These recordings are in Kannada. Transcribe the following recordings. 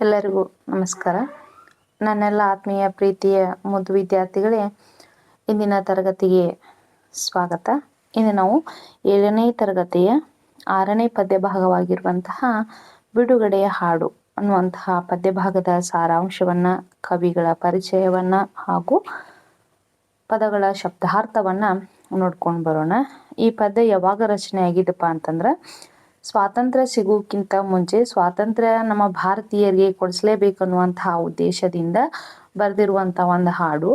ಎಲ್ಲರಿಗೂ ನಮಸ್ಕಾರ. ನನ್ನೆಲ್ಲ ಆತ್ಮೀಯ ಪ್ರೀತಿಯ ಮುದ್ದು ವಿದ್ಯಾರ್ಥಿಗಳೇ, ಇಂದಿನ ತರಗತಿಗೆ ಸ್ವಾಗತ. ಇಂದು ನಾವು ಏಳನೇ ತರಗತಿಯ ಆರನೇ ಪದ್ಯ ಭಾಗವಾಗಿರುವಂತಹ ಬಿಡುಗಡೆಯ ಹಾಡು ಅನ್ನುವಂತಹ ಪದ್ಯ ಭಾಗದ ಸಾರಾಂಶವನ್ನು, ಕವಿಗಳ ಪರಿಚಯವನ್ನು ಹಾಗೂ ಪದಗಳ ಶಬ್ದಾರ್ಥವನ್ನು ನೋಡ್ಕೊಂಡು ಬರೋಣ. ಈ ಪದ್ಯ ಯಾವಾಗ ರಚನೆ ಆಗಿದಪ್ಪ ಅಂತಂದ್ರೆ ಸ್ವಾತಂತ್ರ್ಯ ಸಿಗೋಕ್ಕಿಂತ ಮುಂಚೆ ಸ್ವಾತಂತ್ರ್ಯ ನಮ್ಮ ಭಾರತೀಯರಿಗೆ ಕೊಡಿಸ್ಲೇಬೇಕನ್ನುವಂತಹ ಉದ್ದೇಶದಿಂದ ಬರೆದಿರುವಂಥ ಒಂದು ಹಾಡು.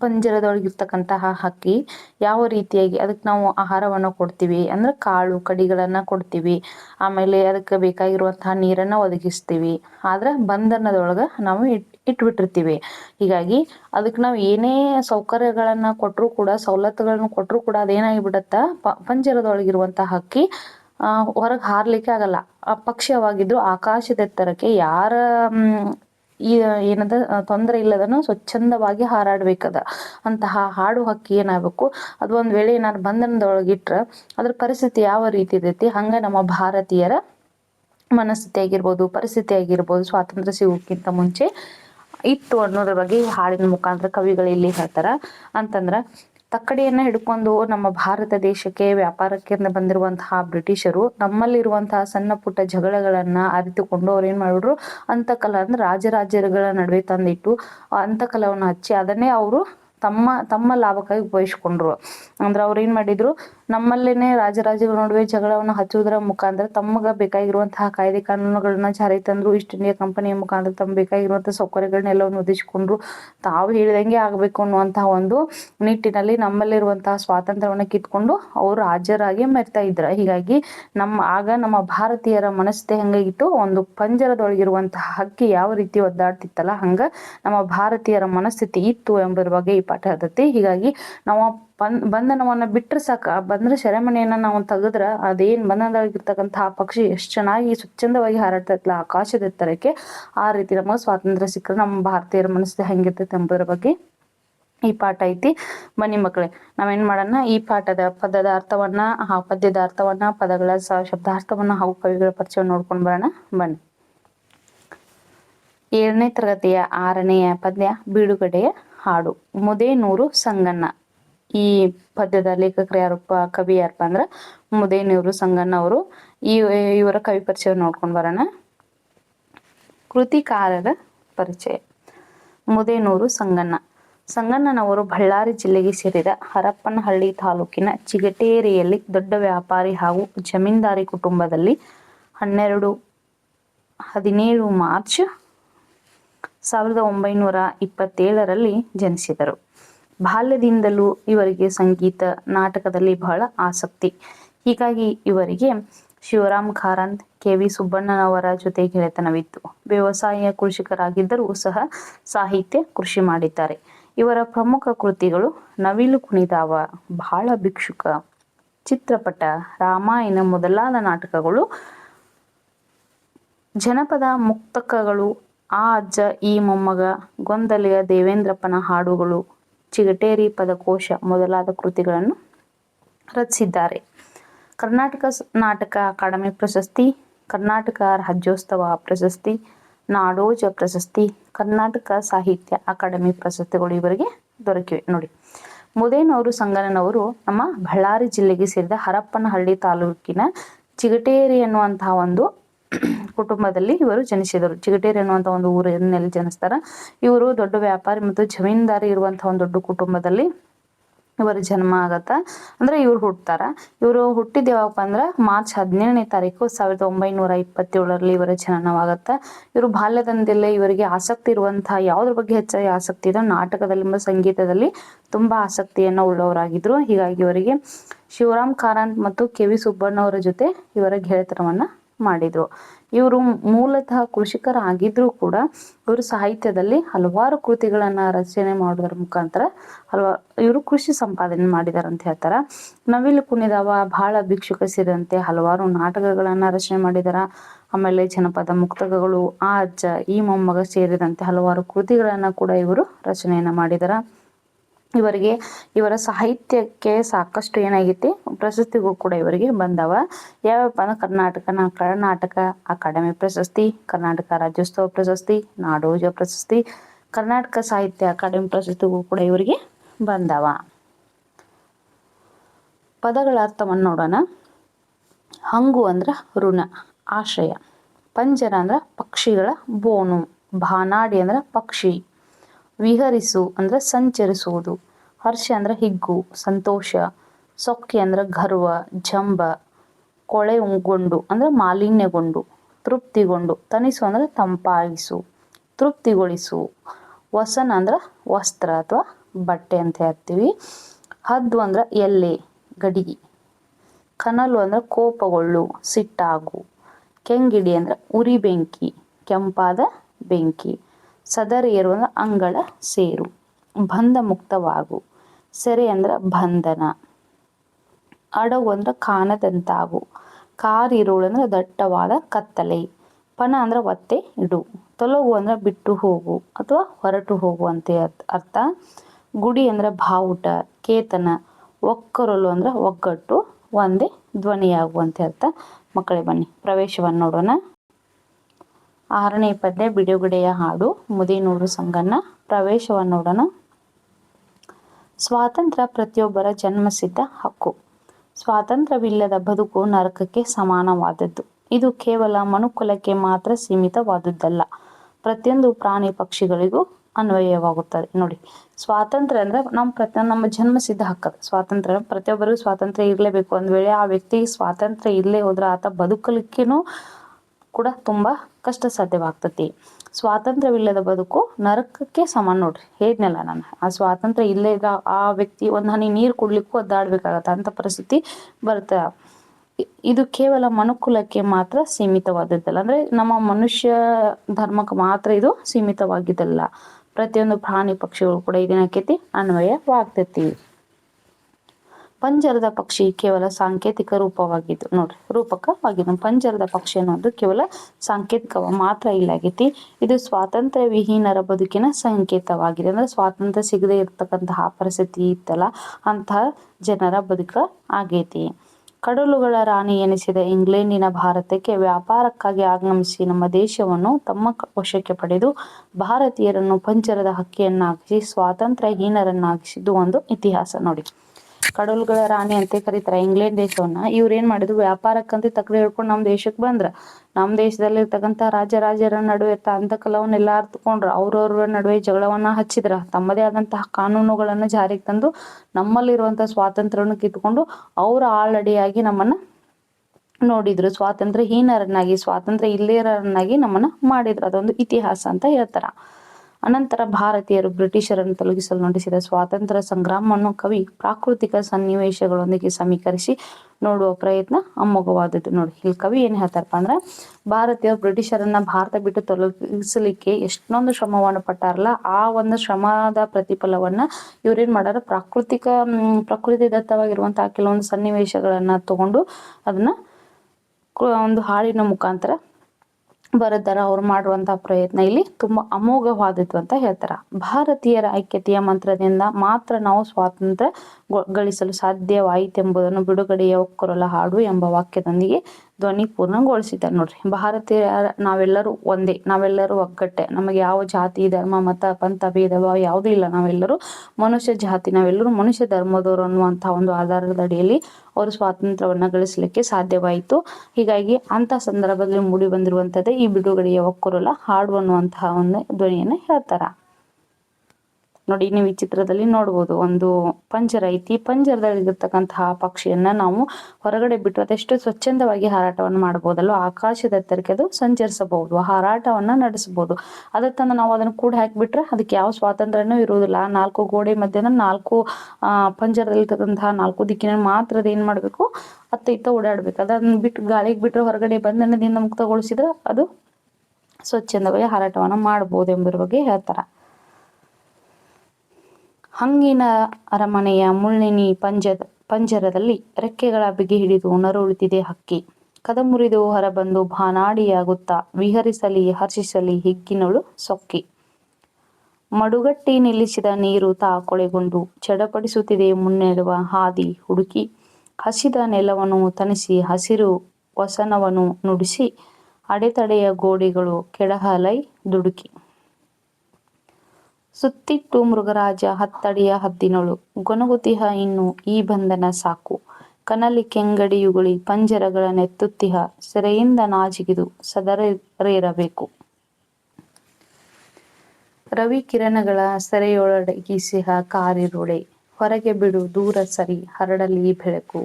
ಪಂಜರದೊಳಗಿರ್ತಕ್ಕಂತಹ ಹಕ್ಕಿ ಯಾವ ರೀತಿಯಾಗಿ ಅದಕ್ಕೆ ನಾವು ಆಹಾರವನ್ನು ಕೊಡ್ತೀವಿ ಅಂದ್ರೆ ಕಾಳು, ಕಡಿಗಳನ್ನ ಕೊಡ್ತೀವಿ. ಆಮೇಲೆ ಅದಕ್ಕೆ ಬೇಕಾಗಿರುವಂತಹ ನೀರನ್ನ ಒದಗಿಸ್ತೀವಿ. ಆದ್ರೆ ಬಂಧನದೊಳಗ ನಾವು ಇಟ್, ಇಟ್ಬಿಟ್ಟಿರ್ತೀವಿ. ಹೀಗಾಗಿ ಅದಕ್ಕೆ ನಾವು ಏನೇ ಸೌಕರ್ಯಗಳನ್ನ ಕೊಟ್ಟರು ಕೂಡ, ಸವಲತ್ತುಗಳನ್ನು ಕೊಟ್ಟರು ಕೂಡ ಅದೇನಾಗಿಬಿಡತ್ತ? ಪ ಪಂಜರದೊಳಗಿರುವಂತಹ ಹಕ್ಕಿ ಹೊರಗೆ ಹಾರಲಿಕ್ಕೆ ಆಗಲ್ಲ. ಆ ಆಕಾಶದ ಎತ್ತರಕ್ಕೆ ಯಾರ ಈ, ಏನದ, ತೊಂದರೆ ಇಲ್ಲದನು ಸ್ವಚ್ಛಂದವಾಗಿ ಹಾರಾಡ್ಬೇಕದ. ಅಂತಹ ಹಾಡು ಹಕ್ಕಿ ಏನಾಗಬೇಕು? ಅದು ಒಂದು ವೇಳೆ ಏನಾದ್ರು ಬಂಧನದೊಳಗಿಟ್ರೆ ಅದ್ರ ಪರಿಸ್ಥಿತಿ ಯಾವ ರೀತಿ ಇರ್ತೈತಿ? ಹಂಗೆ ನಮ್ಮ ಭಾರತೀಯರ ಮನಸ್ಥಿತಿ ಆಗಿರ್ಬೋದು ಪರಿಸ್ಥಿತಿ ಆಗಿರ್ಬೋದು ಸ್ವಾತಂತ್ರ್ಯ ಸಿಗೋಕ್ಕಿಂತ ಮುಂಚೆ ಇತ್ತು ಅನ್ನೋದ್ರ ಬಗ್ಗೆ ಹಾಡಿನ ಮುಖಾಂತರ ಕವಿಗಳು ಇಲ್ಲಿ ಹೇಳ್ತಾರ. ಅಂತಂದ್ರ ತಕ್ಕಡಿಯನ್ನ ಹಿಡ್ಕೊಂಡು ನಮ್ಮ ಭಾರತ ದೇಶಕ್ಕೆ ವ್ಯಾಪಾರಕ್ಕೆ ಬಂದಿರುವಂತಹ ಬ್ರಿಟಿಷರು ನಮ್ಮಲ್ಲಿರುವಂತಹ ಸಣ್ಣ ಪುಟ್ಟ ಜಗಳಗಳನ್ನ ಅರಿತುಕೊಂಡು ಅವ್ರು ಏನ್ ಮಾಡಿದ್ರು ಅಂತಕಲ ಅಂದ್ರೆ ರಾಜರಾಜರುಗಳ ನಡುವೆ ತಂದಿಟ್ಟು ಅಂತಕಲವನ್ನು ಹಚ್ಚಿ ಅದನ್ನೇ ಅವರು ತಮ್ಮ ತಮ್ಮ ಲಾಭಕ್ಕಾಗಿ ಉಪಯೋಗಿಸ್ಕೊಂಡ್ರು. ಅಂದ್ರೆ ಅವ್ರು ಏನ್ ಮಾಡಿದ್ರು ನಮ್ಮಲ್ಲೇನೆ ರಾಜರಾಜಗಳ ನಡುವೆ ಜಗಳವನ್ನು ಹಚ್ಚುವುದರ ಮುಖಾಂತರ ತಮಗ ಬೇಕಾಗಿರುವಂತಹ ಕಾಯ್ದೆ ಕಾನೂನುಗಳನ್ನ ಜಾರಿ ತಂದ್ರು. ಈಸ್ಟ್ ಇಂಡಿಯಾ ಕಂಪನಿಯ ಮುಖಾಂತರ ತಮ್ಮ ಬೇಕಾಗಿರುವಂತಹ ಸೌಕರ್ಯಗಳನ್ನೆಲ್ಲವನ್ನು ಒದಗಿಸಿಕೊಂಡ್ರು. ತಾವು ಹೇಳಿದಂಗೆ ಆಗಬೇಕು ಅನ್ನುವಂತಹ ಒಂದು ನಿಟ್ಟಿನಲ್ಲಿ ನಮ್ಮಲ್ಲಿರುವಂತಹ ಸ್ವಾತಂತ್ರ್ಯವನ್ನು ಕಿತ್ಕೊಂಡು ಅವರು ರಾಜರಾಗಿ ಮೆರ್ತಾ ಇದ್ರ. ಹೀಗಾಗಿ ನಮ್ಮ, ಆಗ ನಮ್ಮ ಭಾರತೀಯರ ಮನಸ್ಥಿತಿ ಹೆಂಗಾಗಿತ್ತು. ಒಂದು ಪಂಜರದೊಳಗಿರುವಂತಹ ಹಕ್ಕಿ ಯಾವ ರೀತಿ ಒದ್ದಾಡ್ತಿತ್ತಲ್ಲ ಹಂಗ ನಮ್ಮ ಭಾರತೀಯರ ಮನಸ್ಥಿತಿ ಇತ್ತು ಎಂಬುದರ ಬಗ್ಗೆ ಈ ಪಾಠ ಇರ್ತೈತಿ ಹೀಗಾಗಿ ನಾವು ಬಂದ್, ಬಂಧನವನ್ನ ಬಿಟ್ಟರೆ ಸಾಕ. ಬಂದ್ರೆ ಸೆರೆಮನೆಯನ್ನ ನಾವು ತೆಗೆದ್ರ ಅದೇನ್ ಬಂಧನದಾಗಿರ್ತಕ್ಕಂತಹ ಪಕ್ಷಿ ಎಷ್ಟು ಚೆನ್ನಾಗಿ ಸ್ವಚ್ಛಂದವಾಗಿ ಹಾರಾಡ್ತೈತಲ್ಲ ಆಕಾಶದ ಎತ್ತರಕ್ಕೆ, ಆ ರೀತಿ ನಮಗ ಸ್ವಾತಂತ್ರ್ಯ ಸಿಕ್ಕರೆ ನಮ್ಮ ಭಾರತೀಯರ ಮನಸ್ಥಿತಿ ಹೆಂಗಿರ್ತೈತೆ ಎಂಬುದರ ಬಗ್ಗೆ ಈ ಪಾಠ ಐತಿ. ಬನ್ನಿ ಮಕ್ಕಳೇ ನಾವೇನ್ ಮಾಡೋಣ? ಈ ಪಾಠದ ಪದದ ಅರ್ಥವನ್ನ ಆ ಪದ್ಯದ ಅರ್ಥವನ್ನ ಪದಗಳ ಶಬ್ದಾರ್ಥವನ್ನ ಹಾಗೂ ಕವಿಗಳ ಪರಿಚಯ ನೋಡ್ಕೊಂಡು ಬರೋಣ. ಬನ್ನಿ. ಏಳನೇ ತರಗತಿಯ ಆರನೆಯ ಪದ್ಯ, ಬಿಡುಗಡೆಯ ಹಾಡು. ಮುದೇನೂರು ಸಂಗಣ್ಣ. ಈ ಪದ್ಯದ ಲೇಖಕರು ಯಾರಪ್ಪ ಕವಿ ಯಾರಪ್ಪ ಅಂದ್ರ ಮುದೇನೂರು ಸಂಗಣ್ಣ ಅವರು. ಈ, ಇವರ ಕವಿ ಪರಿಚಯ ನೋಡ್ಕೊಂಡು ಬರೋಣ. ಕೃತಿಕಾರರ ಪರಿಚಯ. ಮುದೇನೂರು ಸಂಗಣ್ಣ. ಸಂಗಣ್ಣನವರು ಬಳ್ಳಾರಿ ಜಿಲ್ಲೆಗೆ ಸೇರಿದ ಹರಪ್ಪನಹಳ್ಳಿ ತಾಲೂಕಿನ ಚಿಗಟೇರಿಯಲ್ಲಿ ದೊಡ್ಡ ವ್ಯಾಪಾರಿ ಹಾಗೂ ಜಮೀನ್ದಾರಿ ಕುಟುಂಬದಲ್ಲಿ ಹನ್ನೆರಡು, ಹದಿನೇಳು ಮಾರ್ಚ್ ಸಾವಿರದ ಒಂಬೈನೂರ ಇಪ್ಪತ್ತೇಳರಲ್ಲಿ ಜನಿಸಿದರು. ಬಾಲ್ಯದಿಂದಲೂ ಇವರಿಗೆ ಸಂಗೀತ ನಾಟಕದಲ್ಲಿ ಬಹಳ ಆಸಕ್ತಿ. ಹೀಗಾಗಿ ಇವರಿಗೆ ಶಿವರಾಮ್ ಕಾರಂತ್ ಕೆ ವಿ ಸುಬ್ಬಣ್ಣನವರ ಜೊತೆ ಗೆಳೆತನವಿತ್ತು. ವ್ಯವಸಾಯ ಕೃಷಿಕರಾಗಿದ್ದರೂ ಸಹ ಸಾಹಿತ್ಯ ಕೃಷಿ ಮಾಡಿದ್ದಾರೆ. ಇವರ ಪ್ರಮುಖ ಕೃತಿಗಳು ನವಿಲು ಕುಣಿದಾವ ಬಹಳ ಭಿಕ್ಷುಕ, ಚಿತ್ರಪಟ, ರಾಮಾಯಣ ಮೊದಲಾದ ನಾಟಕಗಳು, ಜನಪದ ಮುಕ್ತಕಗಳು, ಆ ಅಜ್ಜ, ಈ ಮೊಮ್ಮಗ, ಗೊಂದಲಿಯ ದೇವೇಂದ್ರಪ್ಪನ ಹಾಡುಗಳು ಚಿಗಟೇರಿ ಪದಕೋಶ ಮೊದಲಾದ ಕೃತಿಗಳನ್ನು ರಚಿಸಿದ್ದಾರೆ. ಕರ್ನಾಟಕ ನಾಟಕ ಅಕಾಡೆಮಿ ಪ್ರಶಸ್ತಿ, ಕರ್ನಾಟಕ ರಾಜ್ಯೋತ್ಸವ ಪ್ರಶಸ್ತಿ, ನಾಡೋಜ ಪ್ರಶಸ್ತಿ, ಕರ್ನಾಟಕ ಸಾಹಿತ್ಯ ಅಕಾಡೆಮಿ ಪ್ರಶಸ್ತಿಗಳು ಇವರಿಗೆ ದೊರಕಿವೆ. ನೋಡಿ ಮುದೇನವರು ಸಂಗನವರು ನಮ್ಮ ಬಳ್ಳಾರಿ ಜಿಲ್ಲೆಗೆ ಸೇರಿದ ಹರಪ್ಪನಹಳ್ಳಿ ತಾಲೂಕಿನ ಚಿಗಟೇರಿ ಅನ್ನುವಂತಹ ಒಂದು ಕುಟುಂಬದಲ್ಲಿ ಇವರು ಜನಿಸಿದರು. ಚಿಗಟೇರಿ ಅನ್ನುವಂಥ ಒಂದು ಊರಿನಲ್ಲಿ ಜನಿಸ್ತಾರ? ಇವರು ದೊಡ್ಡ ವ್ಯಾಪಾರಿ ಮತ್ತು ಜಮೀನ್ದಾರಿ ಇರುವಂತಹ ಒಂದು ದೊಡ್ಡ ಕುಟುಂಬದಲ್ಲಿ ಇವರ ಜನ್ಮ ಆಗತ್ತ. ಅಂದ್ರೆ ಇವ್ರು ಹುಟ್ಟತಾರ ಇವರು ಹುಟ್ಟಿದ ಯಾವಪ್ಪ ಅಂದ್ರ ಮಾರ್ಚ್ ಹದಿನೇಳನೇ ತಾರೀಕು ಸಾವಿರದ ಒಂಬೈನೂರ ಇಪ್ಪತ್ತೇಳರಲ್ಲಿ ಇವರ ಜನನವಾಗತ್ತ. ಇವರು ಬಾಲ್ಯದಿಂದಲೇ ಇವರಿಗೆ ಆಸಕ್ತಿ ಇರುವಂತಹ ಯಾವ್ದ್ರ ಬಗ್ಗೆ ಹೆಚ್ಚಾಗಿ ಆಸಕ್ತಿ ಇದೆ? ನಾಟಕದಲ್ಲಿ ಮತ್ತು ಸಂಗೀತದಲ್ಲಿ ತುಂಬಾ ಆಸಕ್ತಿಯನ್ನ ಉಳ್ಳವರಾಗಿದ್ರು. ಹೀಗಾಗಿ ಇವರಿಗೆ ಶಿವರಾಮ್ ಕಾರಂತ್ ಮತ್ತು ಕೆ ವಿ ಸುಬ್ಬಣ್ಣವರ ಜೊತೆ ಇವರ ಗೆಳೆತನವನ್ನ ಮಾಡಿದ್ರು. ಇವರು ಮೂಲತಃ ಕೃಷಿಕರಾಗಿದ್ರು ಕೂಡ ಇವರು ಸಾಹಿತ್ಯದಲ್ಲಿ ಹಲವಾರು ಕೃತಿಗಳನ್ನ ರಚನೆ ಮಾಡೋದ್ರ ಮುಖಾಂತರ ಹಲವಾರು ಇವರು ಕೃಷಿ ಸಂಪಾದನೆ ಮಾಡಿದಾರ ಅಂತ ಹೇಳ್ತಾರ. ನವಿಲು ಕುಣಿದವ ಬಹಳ ಭಿಕ್ಷುಕ ಸೇರಿದಂತೆ ಹಲವಾರು ನಾಟಕಗಳನ್ನ ರಚನೆ ಮಾಡಿದಾರ. ಆಮೇಲೆ ಜನಪದ ಮುಕ್ತಕಗಳು, ಆ ಅಜ್ಜ, ಈ ಮೊಮ್ಮಗ ಸೇರಿದಂತೆ ಹಲವಾರು ಕೃತಿಗಳನ್ನ ಕೂಡ ಇವರು ರಚನೆಯನ್ನ ಮಾಡಿದಾರ. ಇವರಿಗೆ, ಇವರ ಸಾಹಿತ್ಯಕ್ಕೆ ಸಾಕಷ್ಟು ಏನಾಗೈತಿ? ಪ್ರಶಸ್ತಿಗೂ ಕೂಡ ಇವರಿಗೆ ಬಂದವ. ಯಾವ್ಯಾವ ಅಂದ್ರೆ ಕರ್ನಾಟಕ, ನಾ ಕರ್ನಾಟಕ ಅಕಾಡೆಮಿ ಪ್ರಶಸ್ತಿ, ಕರ್ನಾಟಕ ರಾಜ್ಯೋತ್ಸವ ಪ್ರಶಸ್ತಿ, ನಾಡೋಜ ಪ್ರಶಸ್ತಿ, ಕರ್ನಾಟಕ ಸಾಹಿತ್ಯ ಅಕಾಡೆಮಿ ಪ್ರಶಸ್ತಿಗೂ ಕೂಡ ಇವರಿಗೆ ಬಂದವ. ಪದಗಳ ಅರ್ಥವನ್ನು ನೋಡೋಣ. ಹಂಗು ಅಂದ್ರೆ ಋಣ, ಆಶ್ರಯ. ಪಂಜರ ಅಂದ್ರೆ ಪಕ್ಷಿಗಳ ಬೋನು. ಬಾನಾಡಿ ಅಂದ್ರೆ ಪಕ್ಷಿ. ವಿಹರಿಸು ಅಂದ್ರೆ ಸಂಚರಿಸುವುದು. ಹರ್ಷ ಅಂದ್ರೆ ಹಿಗ್ಗು, ಸಂತೋಷ. ಸೊಕ್ಕೆ ಅಂದ್ರೆ ಗರ್ವ, ಜಂಬ. ಕೊಳೆಗೊಂಡು ಅಂದ್ರೆ ಮಾಲಿನ್ಯಗೊಂಡು, ತೃಪ್ತಿಗೊಂಡು. ತನಿಸು ಅಂದ್ರೆ ತಂಪಾಗಿಸು, ತೃಪ್ತಿಗೊಳಿಸು. ವಸನ ಅಂದ್ರೆ ವಸ್ತ್ರ ಅಥವಾ ಬಟ್ಟೆ ಅಂತ ಹೇಳ್ತೀವಿ. ಹದ್ದು ಅಂದ್ರೆ ಎಲೆ, ಗಡಿಗೆ. ಕನಲು ಅಂದ್ರೆ ಕೋಪಗೊಳ್ಳು, ಸಿಟ್ಟಾಗು. ಕೆಂಗಿಡಿ ಅಂದ್ರೆ ಉರಿ ಬೆಂಕಿ ಕೆಂಪಾದ ಬೆಂಕಿ. ಸದರಿಯರು ಅಂದ್ರೆ ಅಂಗಳ ಸೇರು ಬಂಧ ಮುಕ್ತವಾಗು ಸೆರೆ ಅಂದ್ರೆ ಬಂಧನ. ಅಡವು ಅಂದ್ರೆ ಕಾಣದಂತಾಗು. ಕಾರಿರುಳು ಅಂದ್ರೆ ದಟ್ಟವಾದ ಕತ್ತಲೆ. ಪನ ಅಂದ್ರೆ ಒತ್ತೆ ಇಡು. ತೊಲಗು ಅಂದ್ರೆ ಬಿಟ್ಟು ಹೋಗು ಅಥವಾ ಹೊರಟು ಹೋಗು ಅಂತ ಅರ್ಥ. ಗುಡಿ ಅಂದ್ರೆ ಬಾವುಟ, ಕೇತನ. ಒಕ್ಕರಲು ಅಂದ್ರೆ ಒಗ್ಗಟ್ಟು, ಒಂದೇ ಧ್ವನಿಯಾಗುವಂತೆ ಅರ್ಥ. ಮಕ್ಕಳೇ ಬನ್ನಿ, ಪ್ರವೇಶವನ್ನು ನೋಡೋಣ. ಆರನೇ ಪದ್ಯ, ಬಿಡುಗಡೆಯ ಹಾಡು, ಮುದಿನೂರು ಸಂಗನ್ನ ಪ್ರವೇಶವನ್ನು ನೋಡೋಣ ಸ್ವಾತಂತ್ರ್ಯ ಪ್ರತಿಯೊಬ್ಬರ ಜನ್ಮಸಿದ್ಧ ಹಕ್ಕು. ಸ್ವಾತಂತ್ರ್ಯವಿಲ್ಲದ ಬದುಕು ನರಕಕ್ಕೆ ಸಮಾನವಾದದ್ದು. ಇದು ಕೇವಲ ಮನುಕುಲಕ್ಕೆ ಮಾತ್ರ ಸೀಮಿತವಾದದ್ದಲ್ಲ. ಪ್ರತಿಯೊಂದು ಪ್ರಾಣಿ ಪಕ್ಷಿಗಳಿಗೂ ಅನ್ವಯವಾಗುತ್ತದೆ. ನೋಡಿ, ಸ್ವಾತಂತ್ರ್ಯ ಅಂದ್ರೆ ನಮ್ಮ ಪ್ರತಿ, ನಮ್ಮ ಜನ್ಮಸಿದ್ಧ ಹಕ್ಕು. ಸ್ವಾತಂತ್ರ್ಯ, ಪ್ರತಿಯೊಬ್ಬರಿಗೂ ಸ್ವಾತಂತ್ರ್ಯ ಇರಲೇಬೇಕು ಒಂದ್ ವೇಳೆ ಆ ವ್ಯಕ್ತಿಗೆ ಸ್ವಾತಂತ್ರ್ಯ ಇರಲೇ ಹೋದ್ರೆ ಆತ ಬದುಕಲಿಕ್ಕೇನು ಕೂಡ ತುಂಬಾ ಕಷ್ಟ ಸಾಧ್ಯವಾಗ್ತತಿ ಸ್ವಾತಂತ್ರ್ಯವಿಲ್ಲದ ಬದುಕು ನರಕಕ್ಕೆ ಸಮಾನ ನೋಡ್ರಿ. ಹೇಳಿದ್ನಲ್ಲ ನಾನು? ಆ ಸ್ವಾತಂತ್ರ್ಯ ಇಲ್ಲೇ ಇದ್ದ ಆ ವ್ಯಕ್ತಿ ಒಂದ್ ಹನಿ ನೀರು ಕುಡ್ಲಿಕ್ಕೂ ಅದ್ದಾಡ್ಬೇಕಾಗತ್ತ ಅಂತ ಪರಿಸ್ಥಿತಿ ಬರುತ್ತೆ. ಇದು ಕೇವಲ ಮನುಕುಲಕ್ಕೆ ಮಾತ್ರ ಸೀಮಿತವಾದದ್ದಲ್ಲ. ಅಂದ್ರೆ ನಮ್ಮ ಮನುಷ್ಯ ಧರ್ಮಕ್ಕೆ ಮಾತ್ರ ಇದು ಸೀಮಿತವಾಗಿದ್ದಲ್ಲ. ಪ್ರತಿಯೊಂದು ಪ್ರಾಣಿ ಪಕ್ಷಿಗಳು ಕೂಡ ಇದನ್ನಕ್ಕೈತಿ ಅನ್ವಯವಾಗ್ತೈತಿ. ಪಂಜರದ ಪಕ್ಷಿ ಕೇವಲ ಸಾಂಕೇತಿಕ ರೂಪವಾಗಿದ್ದು, ನೋಡ್ರಿ ರೂಪಕವಾಗಿದ್ದು ಪಂಜರದ ಪಕ್ಷಿ ಅನ್ನೋದು ಕೇವಲ ಸಾಂಕೇತಿಕ ಮಾತ್ರ ಇಲ್ಲಾಗೈತಿ ಇದು ಸ್ವಾತಂತ್ರ್ಯ ವಿಹೀನರ ಬದುಕಿನ ಸಂಕೇತವಾಗಿದೆ. ಅಂದ್ರೆ ಸ್ವಾತಂತ್ರ್ಯ ಸಿಗದೆ ಇರ್ತಕ್ಕಂತಹ ಪರಿಸ್ಥಿತಿ ಇತ್ತಲ್ಲ ಅಂತಹ ಜನರ ಬದುಕ ಆಗೈತಿ. ಕಡಲುಗಳ ರಾಣಿ ಎನಿಸಿದ ಇಂಗ್ಲೆಂಡಿನ ಭಾರತಕ್ಕೆ ವ್ಯಾಪಾರಕ್ಕಾಗಿ ಆಗಮಿಸಿ ನಮ್ಮ ದೇಶವನ್ನು ತಮ್ಮ ವಶಕ್ಕೆ ಪಡೆದು ಭಾರತೀಯರನ್ನು ಪಂಜರದ ಹಕ್ಕಿಯನ್ನಾಗಿಸಿ ಸ್ವಾತಂತ್ರ್ಯ ಹೀನರನ್ನಾಗಿಸಿದ್ದು ಒಂದು ಇತಿಹಾಸ, ನೋಡಿ. ಕಡಲುಗಳ ರಾಣಿ ಅಂತ ಕರೀತಾರೆ, ಇಂಗ್ಲೆಂಡ್ ದೇಶವನ್ನ. ಇವ್ರು ಏನ್ ಮಾಡಿದ್ರು ವ್ಯಾಪಾರಕ್ಕಂತ ತಕ್ಕಡಿ ಹಿಡ್ಕೊಂಡು ನಮ್ ದೇಶಕ್ಕೆ ಬಂದ್ರ. ನಮ್ ದೇಶದಲ್ಲಿ ಇರ್ತಕ್ಕಂತ ರಾಜ ರಾಜರ ನಡುವೆ ಕಲವನ್ನೆಲ್ಲ ಅರ್ಥಕೊಂಡ್ರ ಅವ್ರವ್ರ ನಡುವೆ ಜಗಳವನ್ನ ಹಚ್ಚಿದ್ರ. ತಮ್ಮದೇ ಆದಂತಹ ಕಾನೂನುಗಳನ್ನ ಜಾರಿಗೆ ತಂದು ನಮ್ಮಲ್ಲಿರುವಂತಹ ಸ್ವಾತಂತ್ರ್ಯವನ್ನು ಕಿತ್ಕೊಂಡು ಅವ್ರ ಆಳಡಿಯಾಗಿ ನಮ್ಮನ್ನ ನೋಡಿದ್ರು. ಸ್ವಾತಂತ್ರ್ಯ ಹೀನರನ್ನಾಗಿ ಸ್ವಾತಂತ್ರ್ಯ ಇಲ್ಲೇರನ್ನಾಗಿ ನಮ್ಮನ್ನ ಮಾಡಿದ್ರು. ಅದೊಂದು ಇತಿಹಾಸ ಅಂತ ಹೇಳ್ತಾರ. ಅನಂತರ ಭಾರತೀಯರು ಬ್ರಿಟಿಷರನ್ನು ತೊಲಗಿಸಲು ನಡೆಸಿದ ಸ್ವಾತಂತ್ರ್ಯ ಸಂಗ್ರಾಮವನ್ನು ಕವಿ ಪ್ರಾಕೃತಿಕ ಸನ್ನಿವೇಶಗಳೊಂದಿಗೆ ಸಮೀಕರಿಸಿ ನೋಡುವ ಪ್ರಯತ್ನ ಅಮೋಘವಾದದ್ದು. ನೋಡಿ, ಇಲ್ಲಿ ಕವಿ ಏನು ಹೇಳ್ತಾರಪ್ಪ ಅಂದ್ರೆ, ಭಾರತೀಯರು ಬ್ರಿಟಿಷರನ್ನ ಭಾರತ ಬಿಟ್ಟು ತೊಲಗಿಸಲಿಕ್ಕೆ ಎಷ್ಟೊಂದು ಶ್ರಮವನ್ನು ಪಟ್ಟಾರಲ್ಲ, ಆ ಒಂದು ಶ್ರಮದ ಪ್ರತಿಫಲವನ್ನ ಇವ್ರೇನ್ ಮಾಡ್ಯಾರ? ಪ್ರಾಕೃತಿಕ ಪ್ರಕೃತಿ ದತ್ತವಾಗಿರುವಂತಹ ಕೆಲವೊಂದು ಸನ್ನಿವೇಶಗಳನ್ನ ತಗೊಂಡು ಅದನ್ನ ಒಂದು ಹಾಡಿನ ಮುಖಾಂತರ ಬರದಾರ ಅವ್ರು ಮಾಡುವಂತಹ ಪ್ರಯತ್ನ ಇಲ್ಲಿ ತುಂಬಾ ಅಮೋಘವಾದದ್ದು ಅಂತ ಹೇಳ್ತಾರ. ಭಾರತೀಯರ ಐಕ್ಯತೆಯ ಮಂತ್ರದಿಂದ ಮಾತ್ರ ನಾವು ಸ್ವಾತಂತ್ರ್ಯ ಗಳಿಸಲು ಸಾಧ್ಯವಾಯಿತೆಂಬುದನ್ನು ಬಿಡುಗಡೆಯ ಒಕ್ಕರಲ ಹಾಡು ಎಂಬ ವಾಕ್ಯದೊಂದಿಗೆ ಧ್ವನಿ ಪೂರ್ಣಗೊಳಿಸಿದ್ದಾರೆ ನೋಡ್ರಿ. ಭಾರತೀಯ ನಾವೆಲ್ಲರೂ ಒಂದೇ, ನಾವೆಲ್ಲರೂ ಒಗ್ಗಟ್ಟೆ. ನಮಗೆ ಯಾವ ಜಾತಿ, ಧರ್ಮ, ಮತ, ಪಂಥ, ಭೇದ ಭಾವ ಯಾವುದೂ ಇಲ್ಲ. ನಾವೆಲ್ಲರೂ ಮನುಷ್ಯ ಜಾತಿ, ನಾವೆಲ್ಲರೂ ಮನುಷ್ಯ ಧರ್ಮದವರು ಅನ್ನುವಂತಹ ಒಂದು ಆಧಾರದ ಅಡಿಯಲ್ಲಿ ಅವರು ಸ್ವಾತಂತ್ರ್ಯವನ್ನು ಗಳಿಸಲಿಕ್ಕೆ ಸಾಧ್ಯವಾಯಿತು. ಹೀಗಾಗಿ ಅಂತ ಸಂದರ್ಭದಲ್ಲಿ ಮೂಡಿ ಬಂದಿರುವಂತದ್ದೇ ಈ ಬಿಡುಗಡೆಯ ಒಕ್ಕರುಲ, ಹಾಡು ಅನ್ನುವಂತಹ ಒಂದು ಧ್ವನಿಯನ್ನು ಹೇಳ್ತಾರ. ನೋಡಿ ನೀವು ಈ ಚಿತ್ರದಲ್ಲಿ ನೋಡ್ಬೋದು ಒಂದು ಪಂಜರ ಐತಿ. ಪಂಜರದಲ್ಲಿರ್ತಕ್ಕಂತಹ ಪಕ್ಷಿಯನ್ನ ನಾವು ಹೊರಗಡೆ ಬಿಟ್ಟು ಅದೆಷ್ಟು ಸ್ವಚ್ಛಂದವಾಗಿ ಹಾರಾಟವನ್ನು ಮಾಡ್ಬೋದಲ್ವ ಆಕಾಶದ ಎತ್ತರಕ್ಕೆ ಅದು ಸಂಚರಿಸಬಹುದು, ಹಾರಾಟವನ್ನ ನಡೆಸಬಹುದು. ಅದಕ್ಕಂದ ನಾವು ಅದನ್ನು ಕೂಡ ಹಾಕಿಬಿಟ್ರೆ ಅದಕ್ಕೆ ಯಾವ ಸ್ವಾತಂತ್ರ್ಯನೂ ಇರುವುದಿಲ್ಲ. ನಾಲ್ಕು ಗೋಡೆ ಮಧ್ಯದ ನಾಲ್ಕು, ಆ, ಪಂಜರದಲ್ಲಿರ್ತಕ್ಕಂತಹ ನಾಲ್ಕು ದಿಕ್ಕಿನ ಮಾತ್ರ ಏನ್ ಮಾಡ್ಬೇಕು? ಅತ್ತ ಇತ್ತ ಓಡಾಡ್ಬೇಕು. ಅದನ್ನ ಬಿಟ್ಟು ಗಾಳಿಗೆ ಬಿಟ್ಟರೆ ಹೊರಗಡೆ ಬಂಧನದಿಂದ ಮುಕ್ತಗೊಳಿಸಿದ್ರೆ ಅದು ಸ್ವಚ್ಛಂದವಾಗಿ ಹಾರಾಟವನ್ನು ಮಾಡಬಹುದು ಎಂಬುದ್ರ ಬಗ್ಗೆ ಹೇಳ್ತಾರ. ಹಂಗಿನ ಅರಮನೆಯ ಮುಳ್ಳಿನಿ ಪಂಜದ, ಪಂಜರದಲ್ಲಿ ರೆಕ್ಕೆಗಳ ಬಿಗಿ ಹಿಡಿದು ನರುಳುತ್ತಿದೆ ಹಕ್ಕಿ. ಕದಮುರಿದು ಹೊರಬಂದು ಭಾನಾಡಿಯಾಗುತ್ತಾ ವಿಹರಿಸಲಿ ಹರ್ಷಿಸಲಿ ಹಿಗ್ಗಿನಳು ಸೊಕ್ಕಿ. ಮಡುಗಟ್ಟಿ ನಿಲ್ಲಿಸಿದ ನೀರು ತಾ ಕೊಳೆಗೊಂಡು ಚಡಪಡಿಸುತ್ತಿದೆ ಮುನ್ನೆಡುವ ಹಾದಿ ಹುಡುಕಿ. ಹಸಿದ ನೆಲವನ್ನು ತನಿಸಿ ಹಸಿರು ವಸನವನ್ನು ನುಡಿಸಿ ಅಡೆತಡೆಯ ಗೋಡೆಗಳು ಕೆಡಹಲೈ ದುಡುಕಿ. ಸುತ್ತಿಟ್ಟು ಮೃಗರಾಜ ಹತ್ತಡಿಯ ಹದ್ದಿನಳು. ಗೊನಗುತಿಹ ಇನ್ನು ಈ ಬಂಧನ ಸಾಕು. ಕನಲಿ ಕೆಂಗಡಿಯುಗುಳಿ ಪಂಜರಗಳ ನೆತ್ತುತ್ತಿಹ ಸೆರೆಯಿಂದ ನಾಜಿಗಿದು ಸದರೇರಬೇಕು ರವಿ ಕಿರಣಗಳ ಸೆರೆಯೊಳಗಿಸಿಹ ಕಾರಿರುಳೆ ಹೊರಗೆ ಬಿಡು, ದೂರ ಸರಿ, ಹರಡಲಿ ಬೆಳಕು.